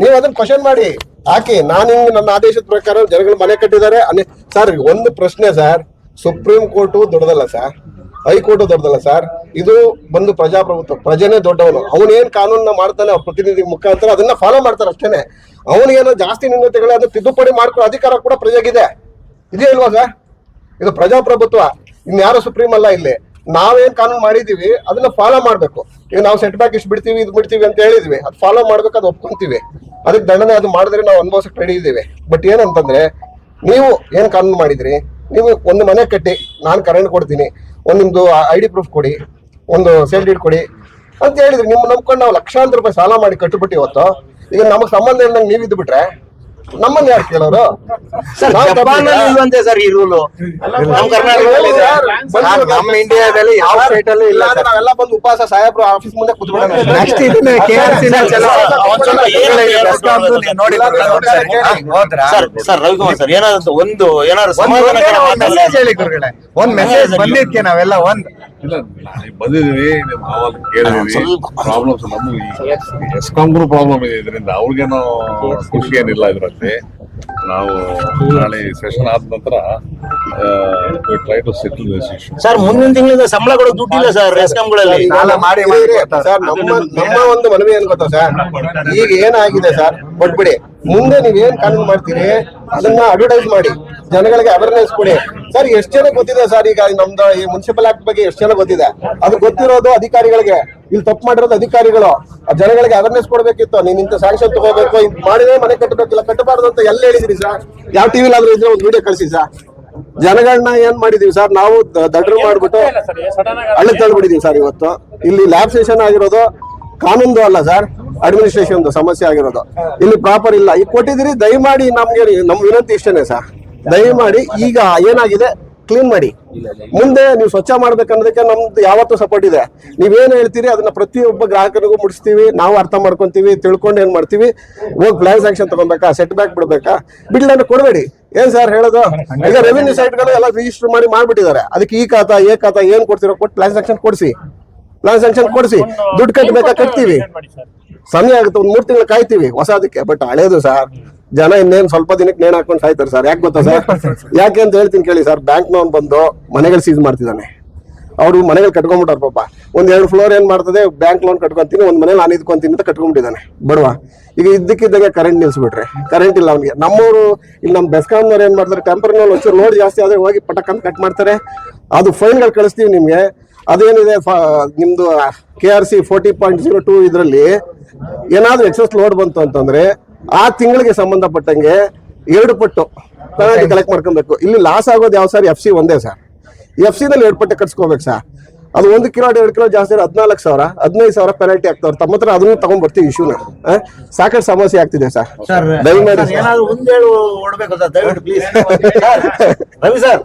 Speaker 9: ನೀವು ಅದನ್ನ ಕ್ವಶನ್ ಮಾಡಿ. ಹಾಕಿ ನಾನು ಹಿಂಗ್ ನನ್ನ ಆದೇಶದ ಪ್ರಕಾರ ಜನಗಳು ಮನೆ ಕಟ್ಟಿದ್ದಾರೆ. ಸರ್ ಒಂದು ಪ್ರಶ್ನೆ ಸರ್. ಸುಪ್ರೀಂ ಕೋರ್ಟು ದೊಡ್ಡದಲ್ಲ ಸರ್. ಹೈಕೋರ್ಟ್ ದೊಡ್ಡದಲ್ಲ ಸರ್ ಇದು ಬಂದು ಪ್ರಜಾಪ್ರಭುತ್ವ, ಪ್ರಜೆನೇ ದೊಡ್ಡವನು. ಅವನೇನ್ ಕಾನೂನನ್ನ ಮಾಡ್ತಾನೆ ಪ್ರತಿನಿಧಿ ಮುಖಾಂತರ ಅದನ್ನ ಫಾಲೋ ಮಾಡ್ತಾರೆ ಅಷ್ಟೇನೆ. ಅವನಿಗೇನೋ ಜಾಸ್ತಿ ನ್ಯೂನತೆಗಳು ಅದು ತಿದ್ದುಪಡಿ ಮಾಡ್ಕೊಳ್ಳೋ ಅಧಿಕಾರ ಕೂಡ ಪ್ರಜೆಗಿದೆ. ಇದೇ ಇಲ್ವಾ ಸರ್ ಇದು ಪ್ರಜಾಪ್ರಭುತ್ವ. ಇನ್ಯಾರು ಸುಪ್ರೀಂ ಅಲ್ಲ ಇಲ್ಲಿ. ನಾವೇನ್ ಕಾನೂನು ಮಾಡಿದೀವಿ, ಅದನ್ನ ಫಾಲೋ ಮಾಡಬೇಕು. ಈಗ ನಾವು ಸೆಟ್ ಬ್ಯಾಕ್ ಇಷ್ಟು ಬಿಡ್ತೀವಿ, ಇದು ಬಿಡ್ತೀವಿ ಅಂತ ಹೇಳಿದ್ವಿ. ಅದು ಫಾಲೋ ಮಾಡ್ಬೇಕು, ಅದು ಒಪ್ಕೊಂತೀವಿ. ಅದಕ್ಕೆ ದಂಡನೆ ಅದು ಮಾಡಿದ್ರೆ ನಾವು ಅನುಭವಿಸಕ್ಕೆ ರೆಡಿ ಇದ್ದೀವಿ. ಬಟ್ ಏನಂತಂದ್ರೆ, ನೀವು ಏನು ಕಾನೂನು ಮಾಡಿದ್ರಿ? ನೀವು ಒಂದು ಮನೆ ಕಟ್ಟಿ, ನಾನು ಕರೆಂಟ್ ಕೊಡ್ತೀನಿ. ಒಂದು ನಿಮ್ದು ಐ ಡಿ ಪ್ರೂಫ್ ಕೊಡಿ, ಒಂದು ಸೇಲ್ ಡೀಟ್ ಕೊಡಿ. ಅಂತ ಹೇಳಿದ್ರಿ. ನಿಮ್ಮ ನಂಬ್ಕೊಂಡು ನಾವು ಲಕ್ಷಾಂತರ ರೂಪಾಯಿ ಸಾಲ ಮಾಡಿ ಕಟ್ಟಿಬಿಟ್ಟು ಇವತ್ತು. ಈಗ ನಮಗೆ ಸಂಬಂಧ ಇಲ್ಲದಂಗೆ ನೀವು ಇದ್ದು ಬಿಟ್ರೆ ನಮ್ಮನ್ನ ಯಾರು ಕೇಳೋರು?
Speaker 5: ಸರ್ ಈ ರೂಲು ನಮ್ ಕರ್ನಾಟಕದಲ್ಲಿ ಇದೆ.
Speaker 6: ಸರ್, ನಮ್ಮ ಇಂಡಿಯಾದಲ್ಲಿ ಯಾವ ಸ್ಟೇಟ್ ಅಲ್ಲೂ ಇಲ್ಲ ಸರ್
Speaker 9: ನಾವೆಲ್ಲ ಬಂದು ಉಪವಾಸ ಸಾಹೇಬ್ರು ಆಫೀಸ್ ಮುಂದೆ ಕೂತ್ಬಿಡೋಣ
Speaker 6: ನೆಕ್ಸ್ಟ್ ಇದನ್ನ ಕೆ ಆರ್ ಸಿ ಹೋದ್ರಾ?
Speaker 5: ಸರ್ ಸರ್ ರವಿಕುಮಾರ್ ಸರ್ ಏನಾದ್ರು ಒಂದು ಏನಾದ್ರು
Speaker 6: ಒಂದ್
Speaker 5: ಸಮಾಧಾನಕರ ಮಾತಲ್ಲ.
Speaker 6: ಮೆಸೇಜ್ ಹೇಳಿ ಗುರುಗಳೇ ಒಂದ್ ಮೆಸೇಜ್ ಬಂದಿದ್ಕೆ ನಾವೆಲ್ಲ ಒಂದ್
Speaker 2: ಇಲ್ಲ ಬಂದಿದೀವಿ ನಿಮ್ಮ ಅವಾಗ ಕೇಳಿದೀವಿ. ಪ್ರಾಬ್ಲಮ್ಸ್ ನಮ್ಗೆ ಎಸ್ಕಾಂಗ್ರು ಪ್ರಾಬ್ಲಮ್ ಇದೆ ಇದರಿಂದ ಅವ್ರಿಗೇನೋ ಖುಷಿ ಏನಿಲ್ಲ ಇದರಲ್ಲಿ. ನಾವು ನಾಳೆ ಸೆಷನ್ ಆದ ನಂತರ try to settle this issue
Speaker 5: sir ಮುಂದಿನ ತಿಂಗಳಿಂದ ಸಂಬಳ ಕೊಡೋ ದುಡ್ಡಿಲ್ಲ ಸರ್ ಎಸ್ಕಾಂಗಳಲ್ಲಿ
Speaker 6: ಸಾಲ ಮಾಡಿ ಮಾಡಿ
Speaker 9: ಸರ್ ನಮ್ಮ ನಮ್ಮ ಒಂದು ಮನವಿ ಏನ್ ಗೊತ್ತಾ ಸರ್? ಈಗ ಏನಾಗಿದೆ ಸರ್? ಕೊಟ್ಬಿಡಿ. ಮುಂದೆ ನೀವ್ ಏನ್ ಕಾನೂನು ಮಾಡ್ತೀರಿ? ಅದನ್ನ ಅಡ್ವರ್ಟೈಸ್ ಮಾಡಿ. ಜನಗಳಿಗೆ ಅವೇರ್ನೆಸ್ ಕೊಡಿ. ಸರ್ ಎಷ್ಟು ಜನ ಗೊತ್ತಿದೆ ಸರ್ ಈಗ ನಮ್ದು ಈ ಮುನ್ಸಿಪಲ್ ಆಕ್ಟ್ ಬಗ್ಗೆ ಎಷ್ಟು ಜನ ಗೊತ್ತಿದೆ? ಅದು ಗೊತ್ತಿರೋದು ಅಧಿಕಾರಿಗಳಿಗೆ. ಇಲ್ಲಿ ತಪ್ಪು ಮಾಡಿರೋದು ಅಧಿಕಾರಿಗಳು. ಜನಗಳಿಗೆ ಅವೇರ್ನೆಸ್ ಕೊಡ್ಬೇಕಿತ್ತು. ನೀನ್ ಇಂತ ಸ್ಯಾಂಕ್ಷನ್ ತಗೋಬೇಕು ಇಂತ ಮಾಡಿದ್ರೆ ಮನೆ ಕಟ್ಟಬೇಕಿಲ್ಲ ಕಟ್ಟಬಾರ್ದು ಅಂತ ಎಲ್ಲ ಹೇಳಿದ್ರಿ ಸರ್ ಯಾವ ಟಿವಿಲಾದ್ರೂ ಇದ್ರೆ ಒಂದು ವಿಡಿಯೋ ಕಳಿಸಿ ಸರ್ ಜನಗಳನ್ನ ಏನ್ ಮಾಡಿದೀವಿ ಸರ್ ನಾವು ದಡ್ರು ಮಾಡ್ಬಿಟ್ಟು ಹಳ್ಳಿ ತಳ್ಬಿಟ್ಟಿದೀವಿ ಸರ್ ಇವತ್ತು. ಇಲ್ಲಿ ಲ್ಯಾಬ್ ಸೆಷನ್ ಆಗಿರೋದು ಕಾನೂನು ಅಲ್ಲ ಸರ್ ಅಡ್ಮಿನಿಸ್ಟ್ರೇಷನ್ ಸಮಸ್ಯೆ ಆಗಿರೋದು. ಇಲ್ಲಿ ಪ್ರಾಪರ್ ಇಲ್ಲ. ಈಗ ಕೊಟ್ಟಿದ್ರಿ ದಯಮಾಡಿ ನಮ್ಗೆ ನಮ್ ವಿನಂತಿ ಇಷ್ಟನೇ ಸರ್ ದಯಮಾಡಿ ಈಗ ಏನಾಗಿದೆ? ಕ್ಲೀನ್ ಮಾಡಿ. ಮುಂದೆ ನೀವು ಸ್ವಚ್ಛ ಮಾಡ್ಬೇಕನ್ನೋದಕ್ಕೆ ನಮ್ದು ಯಾವತ್ತೂ ಸಪೋರ್ಟ್ ಇದೆ. ನೀವೇನು ಹೇಳ್ತೀರಿ? ಅದನ್ನ ಪ್ರತಿಯೊಬ್ಬ ಗ್ರಾಹಕನಿಗೂ ಮುಡಿಸ್ತೀವಿ ನಾವು ಅರ್ಥ ಮಾಡ್ಕೊಂತೀವಿ ತಿಳ್ಕೊಂಡು ಏನ್ ಮಾಡ್ತೀವಿ? ಹೋಗಿ ಪ್ಲಾನ್ ಸ್ಯಾಂಕ್ಷನ್ ತಗೊಬೇಕಾ? ಸೆಟ್ ಬ್ಯಾಕ್ ಬಿಡ್ಬೇಕಾ? ಬಿಡ್ಲನ್ನು ಕೊಡಬೇಡಿ. ಏನ್ ಸರ್ ಹೇಳೋದು? ಈಗ ರೆವಿನ್ಯೂ ಸೈಟ್ಗಳು ಎಲ್ಲ ರಿಜಿಸ್ಟರ್ ಮಾಡಿ ಮಾಡ್ಬಿಟ್ಟಿದ್ದಾರೆ. ಅದಕ್ಕೆ ಈ ಖಾತಾ ಏ ಖಾತಾ ಏನು ಕೊಡ್ತಿರೋ ಕೊಟ್ಟು ಪ್ಲಾನ್ ಸ್ಯಾಂಕ್ಷನ್ ಕೊಡಿಸಿ. ಪ್ಲಾನ್ ಸ್ಯಾಂಕ್ಷನ್ ಕೊಡಿಸಿ. ದುಡ್ಡು ಕಟ್ಟಬೇಕಾ ಕಟ್ತೀವಿ. ಸಮಯ ಆಗುತ್ತೆ ಒಂದು ಮೂರು ತಿಂಗಳು ಕಾಯ್ತೀವಿ. ಹೊಸದಕ್ಕೆ. ಬಟ್ ಹಳೇದು ಸರ್ ಜನ ಇನ್ನೇನು ಸ್ವಲ್ಪ ದಿನಕ್ಕೆ ನೇಣು ಹಾಕೊಂಡು ಸಾಯ್ತಾರೆ ಸರ್ ಯಾಕೆ ಗೊತ್ತಾ ಸರ್ ಯಾಕೆ ಅಂತ ಹೇಳ್ತೀನಿ ಕೇಳಿ ಸರ್ ಬ್ಯಾಂಕ್ನವ್ನು ಬಂದು ಮನೆಗಳು ಸೀಸ್ ಮಾಡ್ತಿದ್ದಾನೆ ಅವರು ಮನೆಗಳು ಕಟ್ಕೊಂಡ್ಬಿಟ್ಟಾರ ಪಾಪ. ಒಂದು ಎರಡು ಫ್ಲೋರ್ ಏನು ಮಾಡ್ತದೆ ಬ್ಯಾಂಕ್ ಲೋನ್ ಕಟ್ಕೊಂತೀನಿ ಒಂದು ಮನೇಲಿ ನಾನು ಇದ್ಕೊಂತೀನಿ ಅಂತ ಕಟ್ಕೊಂಡ್ಬಿಟ್ಟಿದ್ದಾನೆ ಬಡವ ಈಗ ಇದ್ದಕ್ಕಿದ್ದಂಗೆ ಕರೆಂಟ್ ನಿಲ್ಸ್ಬಿಟ್ರೆ. ಕರೆಂಟ್ ಇಲ್ಲ ಅವನಿಗೆ. ನಮ್ಮವರು ಇಲ್ಲಿ ನಮ್ಮ ಬೆಸ್ಕಾಮ್ನವ್ರು ಏನು ಮಾಡ್ತಾರೆ ಟೆಂಪರ್ನಲ್ಲಿ ಒಂಚೂರು ಲೋಡ್ ಜಾಸ್ತಿ ಆದರೆ ಹೋಗಿ ಪಟಕಂತ ಕಟ್ ಮಾಡ್ತಾರೆ. ಅದು ಫೈನ್ಗಳು ಕಳಿಸ್ತೀವಿ ನಿಮಗೆ. ಅದೇನಿದೆ ನಿಮ್ಮದು ನಿಮ್ದು K R C forty point zero two ಇದರಲ್ಲಿ ಏನಾದರೂ ಎಕ್ಸಸ್ ಲೋಡ್ ಬಂತು ಅಂತಂದ್ರೆ ಆ ತಿಂಗಳಿಗೆ ಸಂಬಂಧಪಟ್ಟಂಗೆ ಎರಡು ಪಟ್ಟು ಪೆನಾಲ್ಟಿ ಕಲೆಕ್ಟ್ ಮಾಡ್ಕೊಬೇಕು. ಇಲ್ಲಿ ಲಾಸ್ ಆಗೋದು ಯಾವ ಸರ್ ಎಫ್ ಸಿ ಒಂದೇ ಸರ್ ಎಫ್ ಸಿ ನಲ್ಲಿ ಎರಡು ಪಟ್ಟು ಕಟ್ಸ್ಕೋಬೇಕು ಸರ್ ಅದು ಒಂದು ಕಿಲೋ ಎರಡು ಕಿಲೋ ಜಾಸ್ತಿ ಹದಿನಾಲ್ಕು ಸಾವಿರ ಹದಿನೈದು ಸಾವಿರ ಪೆನಾಲ್ಟಿ ಆಗ್ತಾವ್ರೆ ತಮ್ಮ ಹತ್ರ ಅದನ್ನು ತಗೊಂಡ್ಬರ್ತೀವಿ ಇಶ್ಯೂನ ಸಾಕಷ್ಟು ಸಮಸ್ಯೆ ಆಗ್ತಿದೆ ಸರ್ ದಯಮಾಡಿ
Speaker 5: ರವಿ ಸರ್